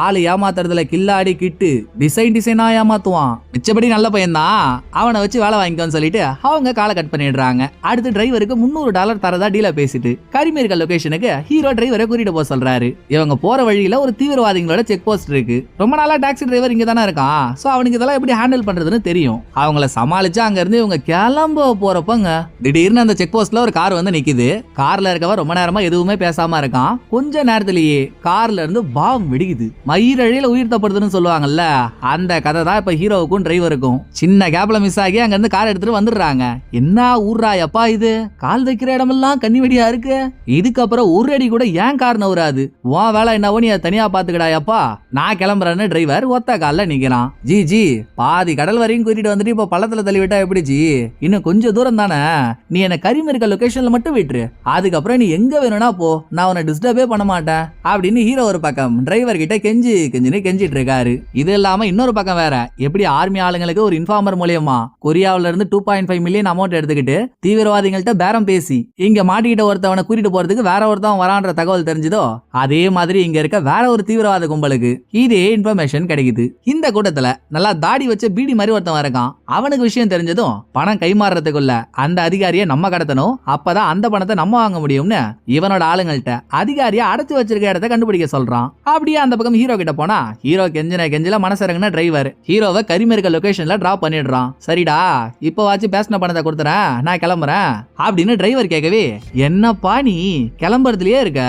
ஆளு ஏமாத்துறதுல கில்லாடி கிட்டு டிசைன் டிசைனா ஏமாத்துவான். மிச்சபடி நல்ல பையன்தான் அவனை வச்சு வேலை வாங்கிக்கோன்னு சொல்லிட்டு அவங்க காலை கட் பண்ணிடுறாங்க. அடுத்து டிரைவருக்கு முந்நூறு டாலர் தரதா டீல பேசிட்டு கரிமீர்கள் லொகேஷனுக்கு ஹீரோ டிரைவரை கூட்டிட்டு போக சொல்றாரு. இவங்க போற வழியில ஒரு தீவிரவாதிகளோட செக் போஸ்ட் இருக்கு. ரொம்ப நாளா டாக்ஸி டிரைவர் இங்க தானே இருக்கான். சோ அவனுக்கு இதெல்லாம் எப்படி ஹேண்டில் பண்றதுன்னு தெரியும். அவங்கள சமாளிச்சு அங்க இருந்து இவங்க கிளம்ப போறப்பங்க திடீர்னு அந்த செக் போஸ்ட்ல ஒரு கார் வந்து நிக்குது. கார்ல இருக்கவன் ரொம்ப நேரமா எதுவுமே பேசாம இருக்கான். கொஞ்ச நேரத்திலேயே கார்ல இருந்து பாம் வெடிக்குது. மயிரழியில உயிர் தப்படுதுன்னு சொல்லுவாங்கல்ல அந்த கதை தான் இப்போ ஹீரோவுக்கும் டிரைவருக்கும். சின்ன கேப்ல மிஸ் ஆகி அங்கேருந்து கார் எடுத்துட்டு வந்துடுறாங்க. என்ன ஊர்ரா எப்பா இது? கால் வைக்கிற இடமெல்லாம் கண்ணி வெடியா இருக்கு? இதுக்கப்புறம் ஒரு அடி கூட ஏன் கார் நவுறாது? உன் வேலை என்னவோ நீ அதை தனியா பாத்துக்கடா எப்பா. நான் கிளம்புறேன்னு டிரைவர் ஒத்த காலில் நிக்கிறான். ஜி ஜி பாதி கடல் வரையும் கூட்டிட்டு வந்துட்டு இப்ப பள்ளத்துல தள்ளி விட்டா எப்படி ஜி? இன்னும் கொஞ்சம் தூரம் தானே? நீ என்ன கரிமிருக்க லொகேஷன்ல மட்டும் விட்டுரு. அதுக்கப்புறம் நீ எங்க வேணும்னா போ. நான் உன்னை டிஸ்டர்பே பண்ண மாட்டேன். அப்படின்னு ஹீரோ ஒரு பக்கம் டிரைவர் கிட்ட கெஞ்சி கெஞ்சின்னு கெஞ்சிட்டு இருக்காரு இது இல்லாம இன்னொரு பக்கம் வேற. எப்படி ஆர்மி ஆளுங்களுக்கு ஒரு இன்ஃபார்மர் மூலியமா கொரியாவுல இருந்து two point five million amount எடுத்துக்கிட்டு தீவிரவாதிகள்கிட்ட பேரம் பேசி இங்க மாட்டிக்கிட்ட ஒருத்தவனை கூட்டிட்டு போறதுக்கு வேற ஒருத்தவன் வரான்ற தகவல் தெரிஞ்சதோ அதே மாதிரி இங்க இருக்க வேற ஒரு தீவிரவாத கும்பலுக்கு இதே இன்ஃபர்மேஷன் கிடைக்குது. இந்த கூட்டத்துல நல்லா தாடி வச்ச பீடி மாதிரி ஒருத்தன் இருக்கான். அவனுக்கு விஷயம் தெரிஞ்சதும் பணம் கைமாறுறதுக்குள்ள அந்த அதிகாரியை நம்ம கடத்தணும். அப்பதான் அந்த பணத்தை நம்ம வாங்க முடியும்னு இவனோட ஆளுங்கள்ட்ட அதிகாரியை அடைச்சு வச்சிருக்க இடத்த கண்டுபிடிக்க சொல்றான். அப்படியே அந்த பக்கம் ஹீரோ கிட்ட போனா ஹீரோ கெஞ்சின கெஞ்சில மனசரங்கின டிரைவர் ஹீரோவை கரிமிருக்க லொகேஷன்ல டிராப் பண்ணிடுறான். சரிடா இப்போ வாச்சு பேசின பணத்தை கொடுத்துறேன் நான் கிளம்புறேன். அப்படின்னு டிரைவர் கேட்கவே என்னப்பா நீ? கிளம்புறதுலயே இருக்க.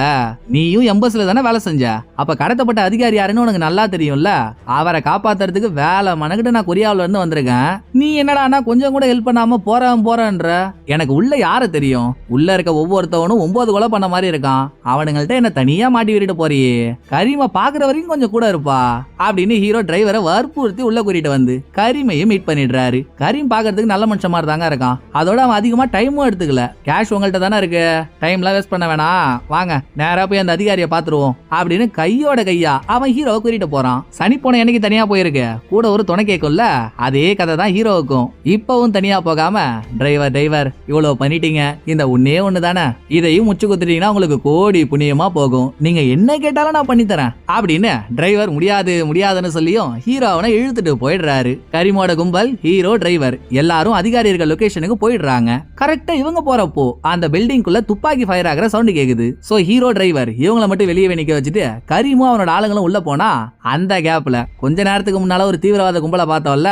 நீயும் எம்பஸ்ல தானே வேலை செஞ்ச? அப்ப கடத்தப்பட்ட அதிகாரி யாருன்னு உனக்கு நல்லா தெரியும்ல? அவரை காப்பாத்துறதுக்கு வேலை மனக்கிட்ட நான் கொரியாவுல இருந்து வந்திருக்கேன். நீ என்னடா கொஞ்சம் கூட ஹெல்ப் பண்ணாம போறேன் போறேன்ற? எனக்கு உள்ள யார தெரியும்? உள்ள இருக்க ஒவ்வொருத்தவனும் ஒன்பது கொலை பண்ண மாதிரி இருக்கான். அவனுங்கள்ட்ட என்ன தனியா மாட்டி விட்டுட்டு போறியே. கரிம பாக்குற வரைக்கும் கொஞ்சம் கூட இருப்பா அப்படின்னு ஹீரோ டிரைவரை வற்புறுத்தி உள்ள கூட்டிட்டு வந்து கரீமையும் மீட் பண்ணிடுறாரு. கரீம் பாக்குறதுக்கு நல்ல மனுஷன் மாதிரி தாங்க இருக்கான். அதோட அவன் அதிகமா டைமும் எடுத்துக்கல. கேஷ் உங்கள்ட்ட தானே இருக்கு? டைம்லாம் வேஸ்ட் பண்ண வேணாம். வாங்க நேரா போய் அந்த அதிகாரியை பாத்துருவோம் அப்படின்னு கையோட கையா அவன் ஹீரோவை கூட்டிட்டு போறான். சனி போன என்னைக்கு தனியா போயிருக்கு? கூட ஒரு துணை கேட்கும்ல? அதே கதை தான் ஹீரோவுக்கும். இப்பவும் தனியா போகாம டிரைவர் டிரைவர் இவ்வளவு பண்ணிட்டீங்க. இந்த ஒன்னே ஒண்ணு தானே இதையும் முச்சு குத்துட்டீங்கன்னா உங்களுக்கு கோடி புண்ணியமா போகும். நீங்க என்ன கேட்டாலும் நான் பண்ணி தரேன் அப்படின்னு டிரைவர் முடியாது முடியாதுன்னு சொல்லியும் ஹீரோ அவனை இழுத்துட்டு போயிடுறாரு. கரிமோட கும்பல் ஹீரோ டிரைவர் எல்லாரும் அதிகாரி இருக்க லொகேஷனுக்கு போயிடுறாங்க. கரெக்டா இவங்க போறப்போ அந்த பில்டிங்குள்ள துப்பாக்கி ஃபயர் ஆகிற சவுண்ட் கேக்குது. சோ ஹீரோ டிரைவர் இவங்கள மட்டும் வெளியே நிக்க வச்சுட்டு கரிமும் அவனோட ஆளுங்களும் உள்ள போனா அந்த கேப்ல கொஞ்ச நேரத்துக்கு முன்னால ஒரு தீவிரவாத கும்பலை பார்த்தோம்ல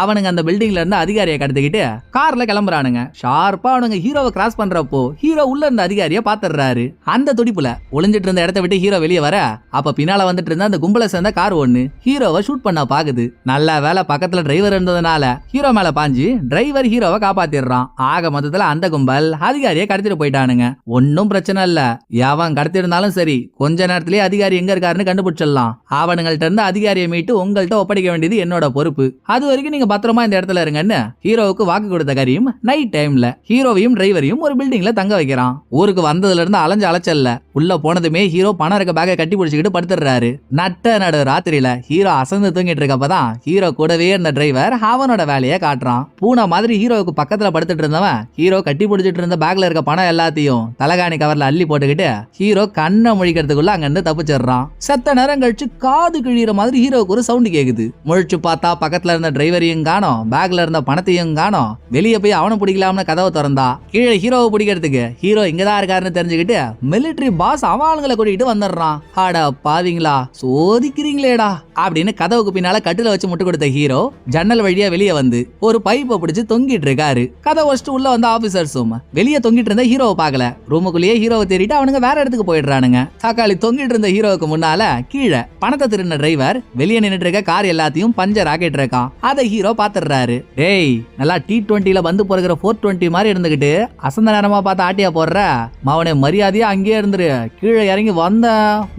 அவனுங்க அந்த பில்டிங்ல இருந்து அதிகாரியை கடத்திக்கிட்டு கார்ல கிளம்புறானுங்க. ஷார்ப்பா அவனுங்க ஹீரோவை கிராஸ் பண்றப்போ ஹீரோ உள்ள இருந்த அதிகாரியை பாத்துறாரு அந்த துடிப்புல ஒளிஞ்சிட்டு இருந்த இடத்த விட்டு ஹீரோ வெளியே வர அப்ப பின்னால வந்துட்டு இருந்த அந்த கும்பலை சேர்ந்த கார் ஒண்ணு ஹீரோவை ஷூட் பண்ண பாக்குது. நல்ல வேலை பக்கத்துல டிரைவர் இருந்ததுனால ஹீரோ மேல பாஞ்சு டிரைவர் ஹீரோவை காப்பாத்திடுறான். ஆக மொத்தத்துல அந்த கும்பல் அதிகாரியை கடத்திட்டு போயிட்டானுங்க. ஒன்னும் பிரச்சனை இல்ல. எவன் கடத்திருந்தாலும் சரி கொஞ்ச நேரத்திலேயே அதிகாரி எங்க இருக்காருன்னு கண்டுபிடிச்சிடலாம். அவனுங்கள்ட்ட இருந்து அதிகாரியை மீட்டு உங்கள்கிட்ட ஒப்படைக்க வேண்டியது என்னோட பொறுப்பு. அது வரைக்கும் நீங்க பத்திரமா இந்த இடத்துல இருங்கன்னு ஹீரோவுக்கு வாக்கு கொடுத்த கரியும் நைட் டைம்ல ஹீரோவையும் டிரைவரையும் ஒரு பில்டிங்ல தங்க வைக்கிறான். ஊருக்கு வந்ததுல இருந்து அலைஞ்சு அலைச்சல்ல. உள்ள போனதுமே ஹீரோ பணம் இருக்க பேக்கை கட்டி பிடிச்சிக்கிட்டு படுத்துடுறாரு. நட்ட நடு ராத்திரியில ஹீரோ அசந்து தூங்கிட்டு இருக்கப்பதான் ஹீரோ கூடவே இருந்த டிரைவர் அவனோட வேலையை காட்டுறான். பூனை மாதிரி ஹீரோவுக்கு பக்கத்துல படுத்துட்டு இருந்தவன் ஹீரோ கட்டி பிடிச்சிட்டு இருந்த பேக்ல இருக்க பணம் எல்லாத்தையும் தலகாணி கவர்ல அள்ளி போட்டுக்கிட்டு ஹீரோ கண்ணை முழிக்கிறதுக்குள்ள அங்கிருந்து தப்பிச்சிடுறான். செத்த நேரம் கழிச்சு காது கிழிகிற மாதிரி ஹீரோவுக்கு ஒரு சவுண்ட் கேக்குது. முழிச்சு பார்த்தா பக்கத்துல இருந்த டிரைவரையும் காணோம் பேக்ல இருந்த பணத்தையும் காணோம். வெளியே போய் அவனை பிடிக்கலாம்னு கதவை திறந்தா கீழே ஹீரோவை பிடிக்கிறதுக்கு ஹீரோ இங்கதான் இருக்காருன்னு தெரிஞ்சுக்கிட்டு மிலிட்டரி பாஸ் அவனுங்களை கூட்டிகிட்டு வந்துடுறான். ஆட பாவீங்களா சோதிக்கிறீங்களேடா அப்படின்னு கதவுக்கு பின்னால கட்டில வச்சு முட்டு கொடுத்த ஹீரோ ஜன்னல் வழியா வெளியே வந்து ஒரு பைப்பை பிடிச்சு தொங்கிட்டு இருக்காரு. கதை வச்சுட்டு உள்ள வந்த ஆபீசர்ஸும் வெளியே தொங்கிட்டு இருந்த ஹீரோவை பார்க்கல. ரூமுக்குள்ளேயே ஹீரோவை தேடிட்டு அவனுங்க வேற இடத்துக்கு போயிடுறானுங்க. தக்காளி தொங்கிட்டு இருந்த ஹீரோவுக்கு முன்னால கீழே பணத்தை திருந்த டிரைவர் வெளியே நின்றுட்டு இருக்க கார் எல்லாத்தையும் பஞ்சர் ஆக்கிட்டு இருக்கான். அதை ஹீரோ பாத்துறாரு டேய் நல்லா டி டுவெண்ட்டில வந்து போகிற ஃபோர் டுவெண்ட்டி மாதிரி இருந்துகிட்டு அசந்த நேரமா பார்த்து ஆட்டியா போடுற? மவனை மரியாதையா அங்கேயே இருந்துரு. கீழே இறங்கி வந்த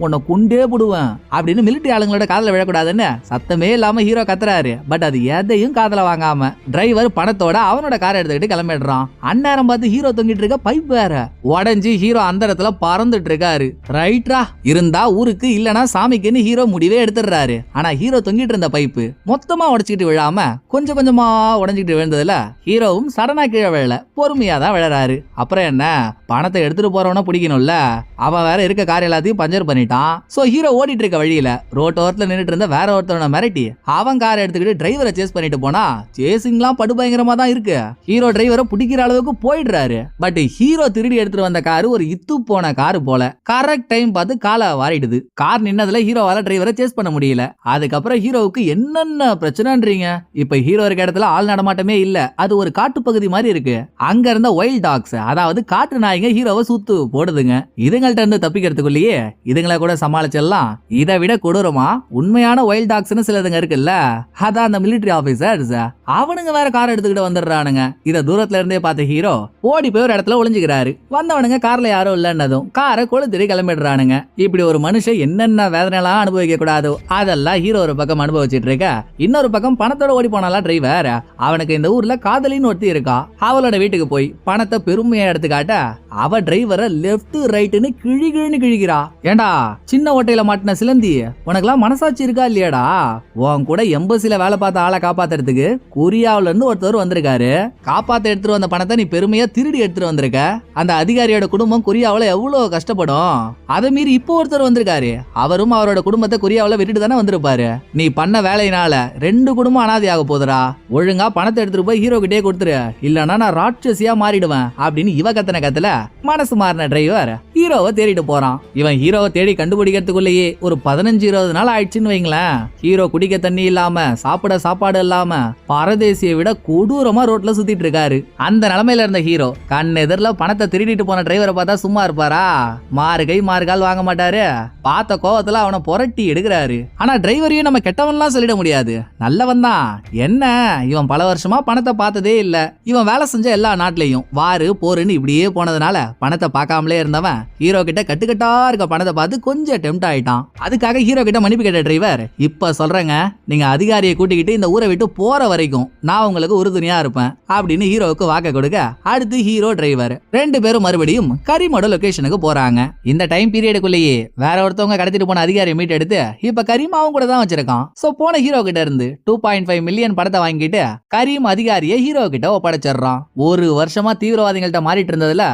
உன்னை குண்டே போடுவேன். அப்படின்னு மிலிட்டரி ஆளுங்களோட காதல விழக்கூடாதுன்னு சத்தமே இல்லாம ஹீரோ கத்துறாரு. பட் அது எதையும் காதல வாங்காம டிரைவர் பணத்தோட அவனோட காரை எடுத்துக்கிட்டு கிளம்பிடுறான். அந்நேரம் பார்த்து ஹீரோ தொங்கிட்டு இருக்க பைப் வேற. உடஞ்சி ஹீரோ அந்த இடத்துல பறந்துட்டு இருக்காரு. ரைட்ரா இருந்தா ஊருக்கு இல்லனா சாமிக்குன்னு ஹீரோ முடிவே எடுத்துடுறாரு. ஆனா ஹீரோ தொங்கிட்டு இருந்த பைப்பு மொத்தமா உடைச்சிக்கிட்டு விழாம கொஞ்சம் கொஞ்சமா உடஞ்சுக்கிட்டு விழுந்ததுல ஹீரோவும் சடனா கீழே விழல. பொறுமையா தான் விழறாரு. அப்புறம் என்ன? பணத்தை எடுத்துட்டு போறவன பிடிக்கணும்ல. அவன் வேற இருக்க கார் எல்லாத்தையும் பஞ்சர் பண்ணிட்டான். சோ ஹீரோ ஓடிட்டு இருக்க வழியில ரோட்டோரத்துல நின்றுட்டு இருந்த வேற ஒருத்தரோட மிரட்டி அவன் காரை எடுத்துக்கிட்டு டிரைவரை சேஸ் பண்ணிட்டு போனா சேசிங்லாம் படுபயங்கரமா தான் இருக்கு. ஹீரோ டிரைவரை பிடிக்கிற அளவுக்கு போயிடுறாரு. பட் ஹீரோ திருடி எடுத்துட்டு வந்த காரு ஒரு இத்து போன காரு போல கரெக்ட் டைம் பார்த்து காலை வாரிடுது. கார் நின்னதுல ஹீரோவால டிரைவரை சேஸ் பண்ண முடியல. அதுக்கப்புறம் ஹீரோவுக்கு என்னென்ன பிரச்சனைன்றீங்க? இப்ப ஹீரோ இருக்க இடத்துல ஆள் நடமாட்டமே இல்ல. அது ஒரு காட்டு பகுதி மாதிரி இருக்கு. அங்க இருந்த ஒயில்ட் டாக்ஸ் அதாவது காட்டு நாய்ங்க ஹீரோவை சுத்து போடுதுங்க. இதுங்கள்ட்ட இருந்து தப்பிக்கிறதுக்குள்ளேயே இதுங்களை கூட சமாளிச்சிடலாம். இதை விட கொடூரமா? உண்மையான வைல்ட் டாக்ஸ்னு சிலதுங்க இருக்குல்ல. அதான் அந்த மிலிட்டரி ஆபீசர்ஸ் அவனுங்க வேற கார் எடுத்துக்கிட்டு வந்துடுறானுங்க. இத தூரத்துல இருந்தே பார்த்த ஹீரோ ஓடி போய் ஒரு இடத்துல ஒளிஞ்சுக்கிறாரு. வந்தவனுங்க கார்ல யாரும் இல்லைன்னதும் காரை கொளுத்திரி கிளம்பிடுறானுங்க. இப்படி ஒரு மனுஷன் என்னென்ன வேதனைலாம் அனுபவிக்க கூடாதோ அதெல்லாம் ஹீரோ ஒரு பக்கம் அனுபவிச்சிட்டு இருக்க? இன்னொரு பக்கம் பணத்தோட ஓடி போனாலாம் டிரைவர் அவனுக்கு இந்த ஊர்ல காதலின்னு ஒருத்தி இருக்கா? அவளோட வீட்டுக்கு போய் பணத்தை பெருமையா எடுத்துக்காட்ட அவ டிரைவரை லெஃப்ட் ரைட்டுன்னு கிழி கிழின்னு கிழிக்கிறா. ஏண்டா சின்ன ஓட்டையில மாட்டின சிலந்தி உனக்கெல்லாம் மனசாட்சி இருக்கா இல்லையாடா? உன் கூட எம்பசில வேலை பார்த்த ஆளை காப்பாத்துறதுக்கு கொரியாவுல இருந்து ஒருத்தர் வந்திருக்காரு. காப்பாத்த எடுத்துட்டு வந்த பணத்தை நீ பெருமையா திருடி எடுத்துட்டு வந்திருக்க. அந்த அதிகாரியோட குடும்பம் கொரியாவில எவ்வளவு கஷ்டப்படும்? அதை மீறி இப்போ ஒருத்தர் வந்திருக்காரு. அவரும் அவரோட குடும்பத்தை கொரியாவுல விட்டுட்டு தானே வந்திருப்பாரு. நீ பண்ண வேலையினால ரெண்டு குடும்பம் அனாதையாக போகுதுடா ஒழுங்கா பணத்தை எடுத்துட்டு போய் ஹீரோ கிட்டே கொடுத்துரு. இல்லனா நான் ராட்சசியா மாறிடுவேன் அப்படின்னு இவ கத்தன கத்துல மனசு மாறின டிரைவர் ஹீரோவை தேடிட்டு போறான். இவன் ஹீரோவை தேடி கண்டுபிடிக்கிறதுக்குள்ளேயே ஒரு பதினஞ்சு இருபது நாள் ஆயிடுச்சுன்னு வைங்களேன். ஹீரோ குடிக்க தண்ணி இல்லாம சாப்பிட சாப்பாடு இல்லாம பரதேசியை விட கொடூரமா ரோட்ல சுத்திட்டு இருக்காரு. அந்த நிலைமையில இருந்த ஹீரோ கண் எதிரில் பணத்தை திருடிட்டு போன டிரைவரை பார்த்தா சும்மா இருப்பாரா? மாறு கை வாங்க மாட்டாரு. பார்த்த கோவத்துல அவனை புரட்டி எடுக்கிறாரு. ஆனா டிரைவரையும் நம்ம கெட்டவன்லாம் சொல்லிட முடியாது. நல்லவன் தான். என்ன? இவன் பல வருஷமா பணத்தை பார்த்ததே இல்ல. இவன் வேலை செஞ்ச எல்லா நாட்டிலையும். வாரு போருன்னு இப்படியே போனதுனால பணத்தை பார்க்காமலே இருந்தவன் ஹீரோ கிட்ட கட்டுக்கட்டா இருக்க பணத்தை பார்த்து கொஞ்சம் டெம்ட் ஆயிட்டான். அதுக்காக ஹீரோ கிட்ட மன்னிப்பு கேட்ட டிரைவர் இப்போ சொல்றேங்க நீங்க அதிகாரியை கூட்டிக்கிட்டு இந்த ஊரை விட்டு போற வரைக்கும் நான் உங்களுக்கு உறுதுணையா இருப்பேன் அப்படின்னு ஹீரோவுக்கு வாக்க கொடுக்க அடுத்து ஹீரோ டிரைவர் ரெண்டு பேரும் மறுபடியும் கரிமோட லொகேஷனுக்கு போறாங்க. இந்த டைம் பீரியடுக்குள்ளேயே வேற ஒருத்தவங்க கடத்திட்டு போன அதிகாரியை மீட் எடுத்து இப்ப கரீமாவும் கூட தான் வச்சிருக்கான். சோ போன ஹீரோ கிட்ட இருந்து டூ பாயிண்ட் ஃபைவ் மில்லியன் படத்தை வாங்கிட்டு கரீம் அதிகாரியை ஹீரோ கிட்ட ஒப்படைச்சிடுறான். ஒரு வருஷமா தீவிரவாதிகள்கிட்ட மாறிட்டு இருந்ததுல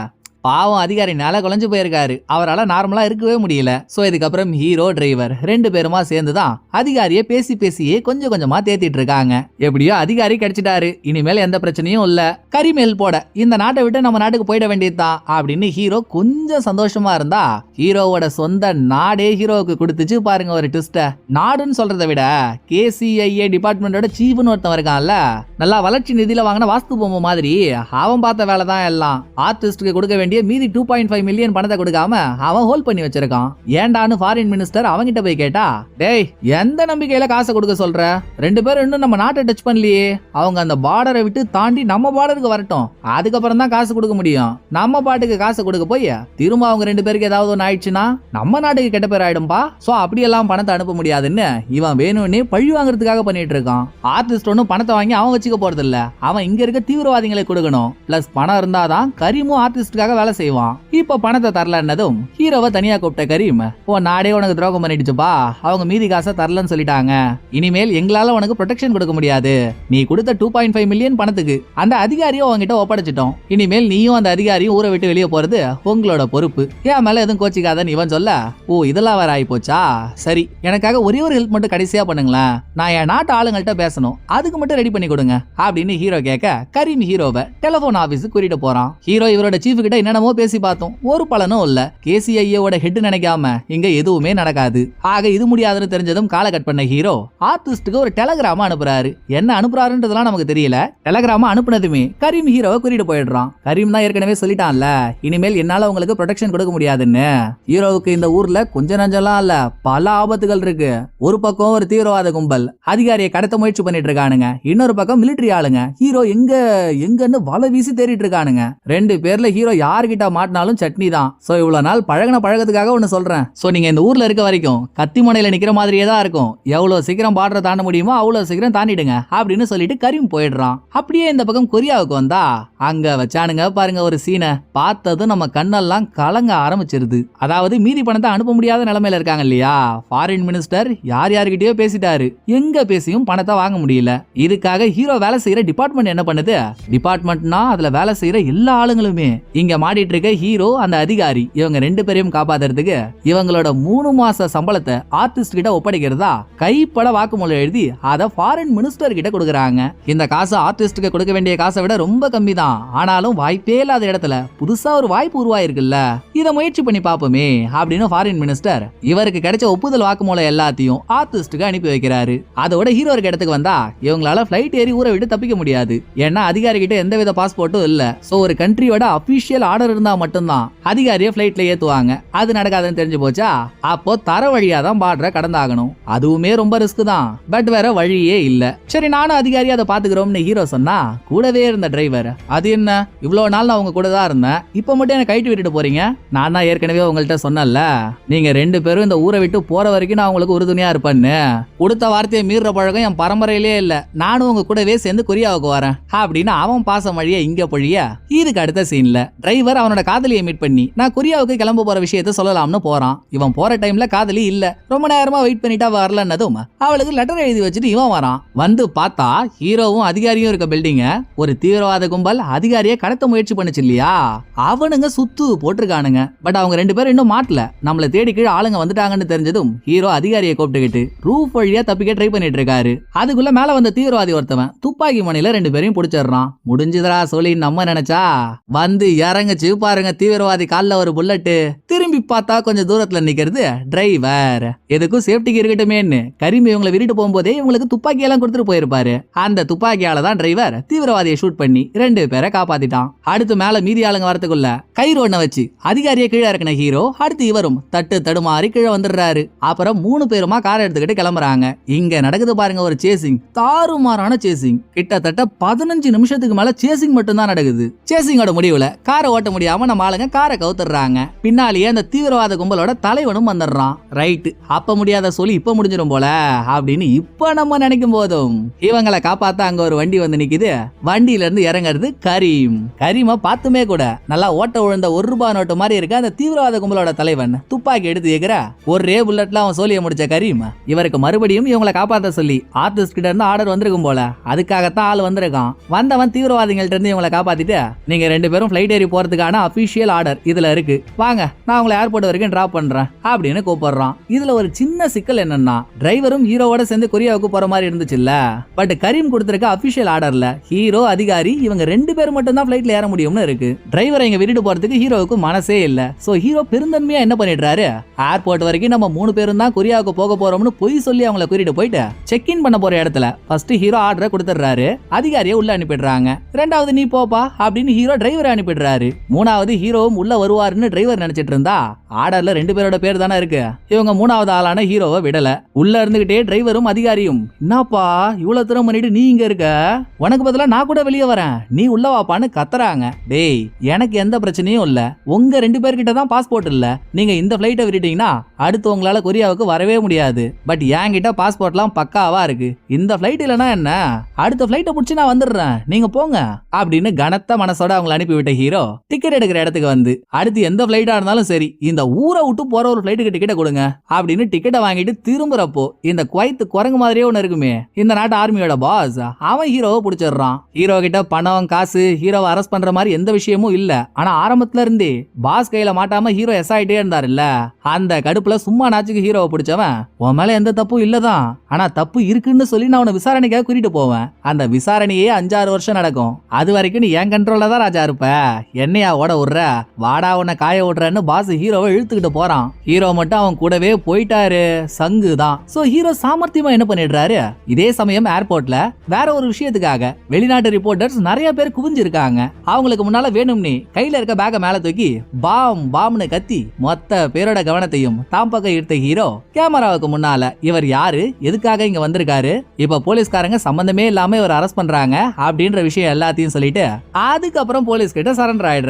பாவம் அதிகாரி நில குலைஞ்சு போயிருக்காரு. அவரால் நார்மலாக இருக்கவே முடியல. ஸோ இதுக்கப்புறம் ஹீரோ டிரைவர் ரெண்டு பேருமா சேர்ந்து தான் அதிகாரியை பேசி பேசியே கொஞ்சம் கொஞ்சமாக தேத்திட்டு இருக்காங்க. எப்படியோ அதிகாரி கிடைச்சிட்டாரு. இனிமேல் எந்த பிரச்சனையும் இல்லை. கரிமேல் போட இந்த நாட்டை விட்டு நம்ம நாட்டுக்கு போயிட வேண்டியதுதான் அப்படின்னு ஹீரோ கொஞ்சம் சந்தோஷமா இருந்தா ஹீரோவோட சொந்த நாடே ஹீரோவுக்கு கொடுத்துச்சு பாருங்க ஒரு ட்விஸ்ட்டை நாடுன்னு சொல்றதை விட கேசிஐஏ டிபார்ட்மெண்டோட சீஃப்னு ஒருத்தன் இருக்கான்ல நல்லா வளர்ச்சி நிதியில வாங்கின வாஸ்து பொம்மை மாதிரி அவன் பார்த்த வேலை தான் எல்லாம். ஆர்டிஸ்டுக்கு கொடுக்க வேண்டிய மீதி டூ பாயிண்ட் ஃபைவ் மில்லியன் பணத்தை கொடுக்காம அவன் ஹோல்ட் பண்ணி வச்சிருக்கான். ஏண்டான்னு ஃபாரின் மினிஸ்டர் அவங்கிட்ட போய் கேட்டா டேய் எந்த நம்பிக்கையில காசை கொடுக்க சொல்ற? ரெண்டு பேரும் இன்னும் நம்ம நாட்டை டச் பண்ணலையே. அவங்க அந்த பார்டரை விட்டு தாண்டி நம்ம பார்டருக்கு வரட்டும். அதுக்கப்புறம் தான் காசு கொடுக்க முடியும். நம்ம பாட்டுக்கு காசு கொடுக்க போய் திரும்ப அவங்க ரெண்டு பேருக்கு ஏதாவது ஒன்று ஆயிடுச்சுன்னா நம்ம நாட்டுக்கு கெட்ட பேர் ஆயிடும்பா. சோ அப்படியெல்லாம் பணத்தை அனுப்ப முடியாதுன்னு இவன் வேணும்னே பழி வாங்குறதுக்காக பண்ணிட்டு இருக்கான். ஆர்டிஸ்ட் ஒன்றும் பணத்தை வாங்கி அவன் வச்சுக்க போறது இல்ல அவன் இங்க இருக்க தீவிரவாதிகளை கொடுக்கணும். பிளஸ் பணம் இருந்தாதான் கரிமும் ஆர்டிஸ்டுக்காக வேலை செய்வான். இப்ப பணத்தை தரலன்னதும் ஹீரோவை தனியா கூப்பிட்ட கரீம் ஓ நாடே உனக்கு துரோகம் பண்ணிடுச்சுப்பா. அவங்க மீதி காசை தரலன்னு சொல்லிட்டாங்க. இனிமேல் எங்களால உனக்கு ப்ரொடெக்ஷன் கொடுக்க முடியாது. நீ கொடுத்த டூ பாயிண்ட் ஃபைவ் மில்லியன் பணத்துக்கு அந்த அதிகாரியை உங்ககிட்ட ஒப்படைச்சிட்டோம். இனிமேல் நீயும் அந்த அதிகாரியும் ஊரை விட்டு வெளியே போறது உங்களோட பொறுப்பு. ஏன் மேல எதுவும் கோச்சிக்காதன்னு இவன் சொல்ல ஓ இதெல்லாம் வேற ஆகி போச்சா சரி எனக்காக ஒரே ஒரு ஹெல்ப் மட்டும் கடைசியா பண்ணுங்களேன். நான் என் நாட்டு ஆளுங்கள்ட்ட பேசணும். அதுக்கு மட்டும் ரெடி பண்ணி கொடுங்க. அப்படின்னு ஹீரோ கேட்க கரீம் ஹீரோவை டெலிபோன் ஆபீஸுக்கு கூட்டிட்டு போறான். ஹீரோ இவரோட சீஃப் கிட்ட என்ன என்னென்னமோ பேசி பார்த்தோம். ஒரு பலனும் இல்ல. கேசிஐயோட ஹெட் நினைக்காம இங்க எதுவுமே நடக்காது. ஆக இது முடியாதுன்னு தெரிஞ்சதும் காலை கட் பண்ண ஹீரோ ஆர்டிஸ்டுக்கு ஒரு டெலகிராம அனுப்புறாரு. என்ன அனுப்புறாருன்றதுலாம் நமக்கு தெரியல. டெலகிராம அனுப்புனதுமே கரீம் ஹீரோவை கூட்டிட்டு போயிடுறான். கரீம் தான் ஏற்கனவே சொல்லிட்டான்ல. இனிமேல் என்னால உங்களுக்கு ப்ரொடெக்ஷன் கொடுக்க முடியாதுன்னு. ஹீரோவுக்கு இந்த ஊர்ல கொஞ்ச நஞ்சம்லாம் இல்ல. பல ஆபத்துகள் இருக்கு. ஒரு பக்கம் ஒரு தீவிரவாத கும்பல். அதிகாரியை கடத்த முயற்சி பண்ணிட்டு இருக்கானுங்க. இன்னொரு பக்கம் மிலிட்டரி ஆளுங்க. ஹீரோ எங்க எங்கன்னு வலை வீசி தேடிட்டு இருக்கானுங்க. ரெண்டு பேர்ல ஹீரோ யார்கிட்ட மாட்டினாலும் சட்னி தான். ஸோ இவ்வளோ நாள் பழகின பழகத்துக்காக ஒன்று சொல்கிறேன் ஸோ நீங்கள் இந்த ஊரில் இருக்க வரைக்கும் கத்தி நிற்கிற மாதிரியே தான் இருக்கும். எவ்வளோ சீக்கிரம் பார்டரை தாண்ட முடியுமோ அவ்வளோ சீக்கிரம் தாண்டிடுங்க அப்படின்னு சொல்லிட்டு கரீம் போயிடுறான். அப்படியே இந்த பக்கம் கொரியாவுக்கு வந்தா அங்கே வச்சானுங்க பாருங்க ஒரு சீனை. பார்த்ததும் நம்ம கண்ணெல்லாம் கலங்க ஆரம்பிச்சிருது. அதாவது மீதி பணத்தை அனுப்ப முடியாத நிலைமையில இருக்காங்க இல்லையா? ஃபாரின் மினிஸ்டர் யார் யார்கிட்டயோ பேசிட்டாரு. எங்க பேசியும் பணத்தை வாங்க முடியல. இதுக்காக ஹீரோ வேலை செய்யற டிபார்ட்மெண்ட் என்ன பண்ணுது? டிபார்ட்மெண்ட்னா அதுல வேலை செய்யற எல்லா ஆளுங்களுமே. இங்க மாட்டிட்டு இருக்க ஹீரோ அந்த அதிகாரி. இவங்க ரெண்டு பேரையும் காப்பாத்துறதுக்கு இவங்களோட மூணு மாச சம்பளத்தை ஆர்டிஸ்ட் கிட்ட ஒப்படைக்கிறதா கைப்பட வாக்குமூலம் எழுதி அதை ஃபாரின் மினிஸ்டர் கிட்ட கொடுக்குறாங்க. இந்த காசு ஆர்டிஸ்டுக்கு கொடுக்க வேண்டிய காசை விட ரொம்ப கம்மி தான் ஆனாலும் வாய்ப்பே இல்லாத இடத்துல புதுசா ஒரு வாய்ப்பு உருவாயிருக்குல்ல. இதை முயற்சி பண்ணி பார்ப்போமே அப்படின்னு ஃபாரின் மினிஸ்டர் இவருக்கு கிடைச்ச ஒப்புதல் வாக்குமூலம் எல்லாத்தையும் ஆர்டிஸ்டுக்கு அனுப்பி வைக்கிறாரு. அதோட ஹீரோ இருக்க இடத்துக்கு வந்தா இவங்களால ஃபிளைட் ஏறி ஊரை விட்டு தப்பிக்க முடியாது. ஏன்னா அதிகாரி கிட்ட எந்தவித பாஸ்போர்ட்டும் இல்ல. சோ ஒரு கண்ட்ரியோட அபிஷியல் ஆர்டர் இருந்தா மட்டும்தான். அதிகாரியை ஃப்ளைட்டில் ஏத்துவாங்க. அது நடக்காதுன்னு தெரிஞ்சு போச்சா? அப்போ தர வழியா தான் பார்டரை கடந்தாகணும். அதுவுமே ரொம்ப ரிஸ்க் தான். பட் வேற வழியே இல்ல. சரி நானும் அதிகாரி அதை பாத்துக்கிறோம்னு ஹீரோ சொன்னா கூடவே இருந்த டிரைவர் அது என்ன? இவ்வளவு நாள் நான் உங்க கூட தான் இருந்தேன். இப்போ மட்டும் என்ன கைட்டு விட்டுட்டு போறீங்க? நான் தான் ஏற்கனவே உங்கள்கிட்ட சொன்னேன்ல. நீங்க ரெண்டு பேரும் இந்த ஊரை விட்டு போற வரைக்கும் நான் உங்களுக்கு உறுதுணையா இருப்பேன்னு. கொடுத்த வார்த்தையை மீறுற பழக்கம் என் பரம்பரையிலே இல்ல. நானும் உங்க கூடவே சேர்ந்து கொரியாவுக்கு வரேன். அப்படின்னு அவன் பாசம் வழியா இங்க பொழிய இதுக்கு அடுத்த சீன்ல டிரைவர் அவனோட காதலியை மீட் பண்ணி நான் கொரியாவுக்கு கிளம்ப போற விஷயத்த சொல்லலாம்னு போறான். இவன் போற டைம்ல காதலி இல்ல. ரொம்ப நேரமா வெயிட் பண்ணிட்டா வரலன்னதும் அவளுக்கு லெட்டர் எழுதி வச்சுட்டு இவன் வரான். வந்து பார்த்தா ஹீரோவும் அதிகாரியும் இருக்க பில்டிங்க ஒரு தீவிரவாத கும்பல் அதிகாரியை கடத்த முயற்சி பண்ணுச்சு இல்லையா? அவனுங்க சுத்து போட்டிருக்கானுங்க. பட் அவங்க ரெண்டு பேரும் இன்னும் மாட்டல. நம்மள தேடி கீழே ஆளுங்க வந்துட்டாங்கன்னு தெரிஞ்சதும் ஹீரோ அதிகாரியை கூப்பிட்டுக்கிட்டு ரூஃப் வழியா தப்பிக்க ட்ரை பண்ணிட்டு இருக்காரு அதுக்குள்ள மேல வந்த தீவிரவாதி ஒருத்தவன் துப்பாக்கி மணில ரெண்டு பேரையும் பிடிச்சிடுறான். முடிஞ்சதா சொல்லி நம்ம நினைச்சா? வந்து தங்கச்சி பாருங்க தீவிரவாதி காலில் ஒரு புல்லட்டு திரும்பி பார்த்தா கொஞ்சம் தூரத்துல நிக்கிறது டிரைவர் எதுக்கும் சேஃப்டிக்கு இருக்கட்டுமேன்னு. கரிமி இவங்களை விரிட்டு போகும்போதே இவங்களுக்கு துப்பாக்கி எல்லாம் கொடுத்துட்டு போயிருப்பாரு. அந்த துப்பாக்கியால தான் டிரைவர் தீவிரவாதியை ஷூட் பண்ணி ரெண்டு பேரை காப்பாத்திட்டான். அடுத்து மேல மீதி ஆளுங்க வரத்துக்குள்ள கயிறு ஒண்ண வச்சு அதிகாரியை கீழே இறக்கின ஹீரோ அடுத்து இவரும் தட்டு தடுமாறி கீழே வந்துடுறாரு. அப்புறம் மூணு பேருமா காரை எடுத்துக்கிட்டு கிளம்புறாங்க. இங்க நடக்குது பாருங்க ஒரு சேசிங் தாறுமாறான சேசிங் கிட்டத்தட்ட பதினஞ்சு நிமிஷத்துக்கு மேல சேசிங் மட்டும் தான் நடக்குது சேசிங்கோட முடிவுல காரை ஓட்ட முடியாம நம்ம ஆளுங்க காரை கவுத்துறாங்க பின்னாலேயே அந்த தீவிரவாத கும்பலோட தலைவனும் வந்துடுறான். ரைட்டு அப்ப முடியாத சொல்லி இப்ப முடிஞ்சிடும் போல அப்படின்னு இப்ப நம்ம நினைக்கும் போதும். இவங்களை காப்பாத்த அங்க ஒரு வண்டி வந்து நிக்குது. வண்டியில இருந்து இறங்குறது கரீம். கரீமை பார்த்துமே கூட நல்லா ஓட்ட விழுந்த ஒரு ரூபாய் நோட்டு மாதிரி இருக்க அந்த தீவிரவாத கும்பலோட தலைவன் துப்பாக்கி எடுத்து ஏக்குற ஒரே புல்லட்ல அவன் சோழிய முடிச்ச கரீம். இவருக்கு மறுபடியும் இவங்களை காப்பாத்த சொல்லி ஆர்டிஸ்ட் கிட்ட இருந்து ஆர்டர் வந்திருக்கும் போல. அதுக்காகத்தான் ஆள் வந்திருக்கான். வந்தவன் தீவிரவாதிகள்ட்ட இருந்து இவங்களை காப்பாத்திட்டு நீங்க ரெண்டு பேரும் ஃபிளைட் ஏறி போறது போறதுக்கான அபிஷியல் ஆர்டர் இதுல இருக்கு. வாங்க நான் உங்களை ஏர்போர்ட் வரைக்கும் டிராப் பண்றேன் அப்படின்னு கூப்பிடுறான். இதுல ஒரு சின்ன சிக்கல் என்னன்னா டிரைவரும் ஹீரோவோட சேர்ந்து கொரியாவுக்கு போற மாதிரி இருந்துச்சுல்ல? பட் கரீம் கொடுத்திருக்க அபிஷியல் ஆர்டர்ல ஹீரோ அதிகாரி இவங்க ரெண்டு பேர் மட்டும் தான் ஃப்ளைட்டில் ஏற முடியும்னு இருக்கு. டிரைவரை இங்க விட்டுட்டு போறதுக்கு ஹீரோவுக்கு மனசே இல்ல. சோ ஹீரோ பெருந்தன்மையா என்ன பண்ணிடுறாரு? ஏர்போர்ட் வரைக்கும் நம்ம மூணு பேரும் தான் கொரியாவுக்கு போக போறோம்னு பொய் சொல்லி அவங்கள கூட்டிட்டு போயிட்டு செக் இன் பண்ண போற இடத்துல ஃபர்ஸ்ட் ஹீரோ ஆர்டரை கொடுத்துடுறாரு. அதிகாரியை உள்ள அனுப்பிடுறாங்க. ரெண்டாவது நீ போப்பா அப்படின்னு ஹீரோ டிரைவரை அனுப்பிடுறாரு. மூணாவது ஹீரோவும் உள்ள வருவாருன்னு டிரைவர் நினைச்சிட்டு இருந்தா ஆர்டர்ல ரெண்டு பேரோட பேர் தானே இருக்கு. இவங்க மூணாவது ஆளான ஹீரோவை விடல. உள்ள இருந்துகிட்டே டிரைவரும் அதிகாரியும் என்னப்பா இவ்வளவு தூரம் பண்ணிட்டு நீ இங்க இருக்க? உனக்கு பதிலா நான் கூட வெளியே வரேன். நீ உள்ள வாப்பான்னு கத்துறாங்க. டேய் எனக்கு எந்த பிரச்சனையும் இல்ல. உங்க ரெண்டு பேர்கிட்ட தான் பாஸ்போர்ட் இல்ல. நீங்க இந்த பிளைட்டை விட்டுட்டீங்கன்னா அடுத்து உங்களால கொரியாவுக்கு வரவே முடியாது. பட் என்கிட்ட பாஸ்போர்ட்லாம் பக்காவா இருக்கு. இந்த பிளைட் இல்லைன்னா என்ன? அடுத்த பிளைட்டை பிடிச்சி நான் வந்துடுறேன். நீங்க போங்க. அப்படின்னு கனத்த மனசோட அவங்களை அனுப்பிவிட்ட ஹீரோ டிக்கெட் எடுக்கிற இடத்துக்கு வந்து அடுத்து எந்த பிளைட்டா இருந்தாலும் சரி இந்த ஊரை விட்டு போற ஒரு பிளைட்டுக்கு டிக்கெட்டை கொடுங்க அப்படின்னு டிக்கெட்டை வாங்கிட்டு திரும்புறப்போ இந்த குவைத்து குரங்கு மாதிரியே ஒன்று இருக்குமே இந்த நாட்டு ஆர்மியோட பாஸ் அவன் ஹீரோவை பிடிச்சிடுறான். ஹீரோ கிட்ட பணம் காசு ஹீரோவை அரெஸ்ட் பண்ற மாதிரி எந்த விஷயமும் இல்ல. ஆனா ஆரம்பத்துல இருந்தே பாஸ் கையில மாட்டாம ஹீரோ எஸ் ஆயிட்டே இருந்தாருல்ல அந்த கடுப்புல சும்மா நாச்சுக்கு ஹீரோவை பிடிச்சவன் உன் மேல எந்த தப்பும் இல்லதான். ஆனா தப்பு இருக்குன்னு சொல்லி நான் உன்னை விசாரணைக்காக கூட்டிட்டு போவேன். அந்த விசாரணையே அஞ்சாறு வருஷம் நடக்கும். அது வரைக்கும் நீ என் கண்ட்ரோல்ல தான் ராஜா இருப்ப? என்ன ஓட விடுற. வாடா உன்னை காய விடுறன்னு பாஸ் ஹீரோவை இழுத்துக்கிட்டு போறான். ஹீரோ மட்டும் அவன் கூடவே போயிட்டாரு. சங்கு தான். சோ ஹீரோ சாமர்த்தியமா என்ன பண்ணிடுறாரு? இதே சமயம் ஏர்போர்ட்ல வேற ஒரு விஷயத்துக்காக வெளிநாட்டு ரிப்போர்ட்டர்ஸ் நிறைய பேர் குவிஞ்சிருக்காங்க. அவங்களுக்கு முன்னால வேணும்னே கையில இருக்க பேக மேல தூக்கி பாம் பாம்னு கத்தி மொத்த பேரோட கவனத்தையும் தாம் பக்கம் ஈர்த்த ஹீரோ கேமராவுக்கு முன்னால இவர் யாரு? எதுக்காக இங்க வந்திருக்காரு? இப்ப போலீஸ்காரங்க சம்பந்தமே இல்லாம இவர் அரெஸ்ட் பண்றாங்க அப்படின்ற விஷயம் எல்லாத்தையும் சொல்லிட்டு அதுக்கப்புறம் போலீஸ் கிட்ட சரண்டர் ஆயிடுறாரு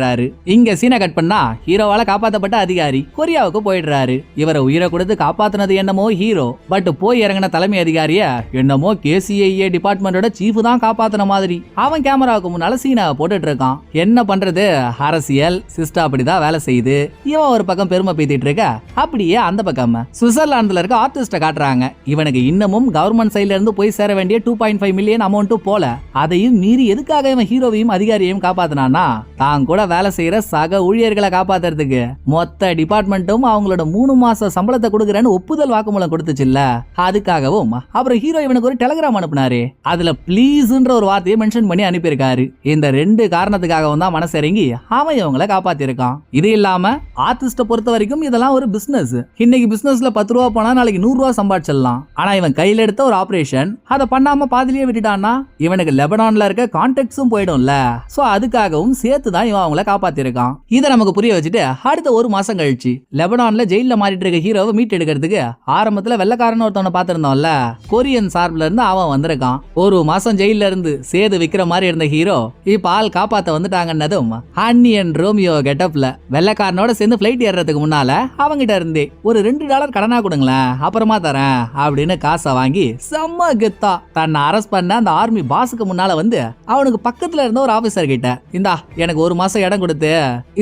இங்க சீனை கட் பண்ணா ஹீரோவால காப்பாத்தப்பட்ட அதிகாரி கொரியாவுக்கு போயிடுறாரு. இவரை உயிரை கொடுத்து காப்பாத்துனது என்னமோ ஹீரோ பட் போய் இறங்கின தலைமை அதிகாரிய என்னமோ கேசிஐஏ டிபார்ட்மெண்டோட சீஃப் தான் காப்பாத்துன மாதிரி. அவன் கேமராவுக்கு முன்னால சீனை போட்டுட்டு இருக்கான். என்ன பண்றது? அரசியல். சிஸ்டம் அப்படிதான் வேலை செய்யுது. இவன் ஒரு பக்கம் பெருமை பேத்திட்டு இருக்க. அப்படியே அந்த பக்கம் சுவிட்சர்லாந்துல இருக்க ஆர்டிஸ்ட காட்டுறாங்க. இவனுக்கு இன்னமும் கவர்மெண்ட் சைடுல இருந்து போய் சேர வேண்டிய டூ பாயிண்ட் ஃபைவ் மில்லியன் அமௌண்ட்டும் போல. அதையும் மீறி எதுக்காக இவன் ஹீரோவையும் அதிகாரியையும் காப்பாத்தினானா தான் கூட வேலை செய்யற சக ஊழியர்களை காப்பாத்துறதுக்கு. மொத்த டிபார்ட்மெண்ட்டும் அவங்களோட மூணு மாச சம்பளத்தை கொடுக்குறேன்னு ஒப்புதல் வாக்குமூலம் கொடுத்துச்சுல்ல? அதுக்காகவும் அப்புறம் ஹீரோ இவனுக்கு ஒரு டெலிகிராம் அனுப்புனாரு. அதுல ப்ளீஸ்ன்ற ஒரு வார்த்தையை மென்ஷன் பண்ணி அனுப்பியிருக்காரு. இந்த ரெண்டு காரணத்துக்காகவும் தான் மனசிறங்கி அவன் இவங்களை காப்பாத்திருக்கான் இது இல்லாம ஆர்டிஸ்ட பொறுத்த வரைக்கும் இதெல்லாம் ஒரு பிசினஸ் இன்னைக்கு பிசினஸ்ல பத்து ரூபா போனா நாளைக்கு நூறு ரூபா சம்பாதிச்சிடலாம். ஆனா இவன் கையில எடுத்த ஒரு ஆபரேஷன் அதை பண்ணாம பாதிலேயே விட்டுட்டான்னா இவனுக்கு லெபனான்ல இருக்க கான்டாக்ட்ஸும் போயிடும்ல. சோ அதுக்காகவும் சேர்த்து தான் இவன் அவங்கள காப்பாத்திருக்கான். இதை நமக்கு புரிய வச்சுட்டு அடுத்த ஒரு மாசம் கழிச்சு லெபனான்ல ஜெயில மாறிட்டு இருக்க ஹீரோவை மீட் எடுக்கிறதுக்கு ஆரம்பத்துல வெள்ளக்காரன் ஒருத்தவனை பார்த்திருந்தோம்ல கொரியன் சார்பில் இருந்து அவன் வந்திருக்கான். ஒரு மாசம் ஜெயில இருந்து சேது விக்கிற மாதிரி இருந்த ஹீரோ இப்ப ஆள் காப்பாத்த வந்துட்டாங்கன்னதும் அன்னியன் ரோமியோ கெட்டப்ல வெள்ளக்காரனோட சேர்ந்து பிளைட் ஏறுறதுக்கு முன்னால அவங்கிட்ட இருந்தே ஒரு ரெண்டு டாலர் கடனா கொடுங்களேன் அப்புறமா தரேன் அப்படின்னு காசை வாங்கி செம்ம கெத்தா தன்னை அரெஸ்ட் பண்ண அந்த ஆர்மி பாஸுக்கு முன்னால வந்து அவனுக்கு பக்கத்துல இருந்த ஒரு ஆபீசர் கிட்ட இந்தா எனக்கு ஒரு மாசம் இடம் கொடுத்து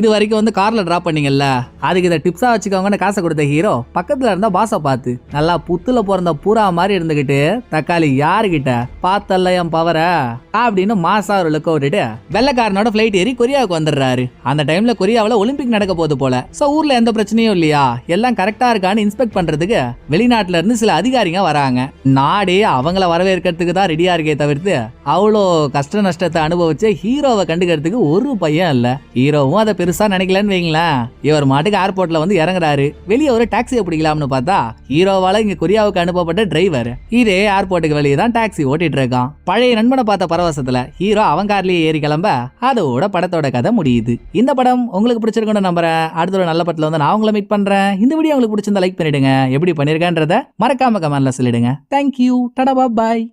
இது வரைக்கும் வந்து கார்ல டிராப் பண்ணீங்கல்ல அதுக்கு இதை டிப்ஸா வச்சுக்கோங்கன்னு காசை கொடுத்த ஹீரோ பக்கத்துல இருந்த பாச பார்த்து நல்லா புத்துல பிறந்த பூரா மாதிரி இருந்துகிட்டு தக்காளி யாருகிட்ட பார்த்தல்ல என் பவர அப்படின்னு மாசா ஒரு லுக் விட்டுட்டு வெள்ளக்காரனோட ஃபிளைட் ஏறி கொரியாவுக்கு வந்துடுறாரு. அந்த டைம்ல கொரியாவில் ஒலிம்பிக் நடக்க போது போல. சோ ஊர்ல எந்த பிரச்சனையும் இல்லையா? எல்லாம் கரெக்டா இருக்கான்னு இன்ஸ்பெக்ட் பண்றதுக்கு வெளிநாட்டுல இருந்து சில அதிகாரிங்க வராங்க. நாடே அவங்கள வரவேற்கிறதுக்கு தான் ரெடியா இருக்கே தவிர்த்து அவ்வளோ கஷ்ட நஷ்டத்தை அனுபவிச்சு ஹீரோவை கண்டுக்கிறதுக்கு ஒரு பையன் இல்ல. ஹீரோவும் அதை பெருசா நினைக்கலன்னு வைங்களேன். இவர் மாட்டுக்கு ஏர்போர்ட்ல வந்து இறங்குறாரு. வெளியே ஒரு டாக்ஸியை பிடிக்கலாம்னு பார்த்தா ஹீரோவால இங்க கொரியாவுக்கு அனுப்பப்பட்ட டிரைவர் இதே ஏர்போர்ட்டுக்கு வெளியே தான் டாக்ஸி ஓட்டிட்டு இருக்கான். பழைய நண்பனை பார்த்த பரவசத்துல ஹீரோ அவன் கார்லயே ஏறி கிளம்ப அதோட படத்தோட கதை முடியுது. இந்த படம் உங்களுக்கு பிடிச்சிருக்குன்னு நம்புறேன். அடுத்த ஒரு நல்ல படத்துல வந்து நான் உங்களை மீட் பண்றேன். இந்த வீடியோ உங்களுக்கு பிடிச்சிருந்தா லைக் பண்ணிடுங்க. எப்படி பண்ணிருக்கேன்றத மறக்காம கமெண்ட்ல சொல்லிடுங்க. தேங்க்யூ டடா பாய்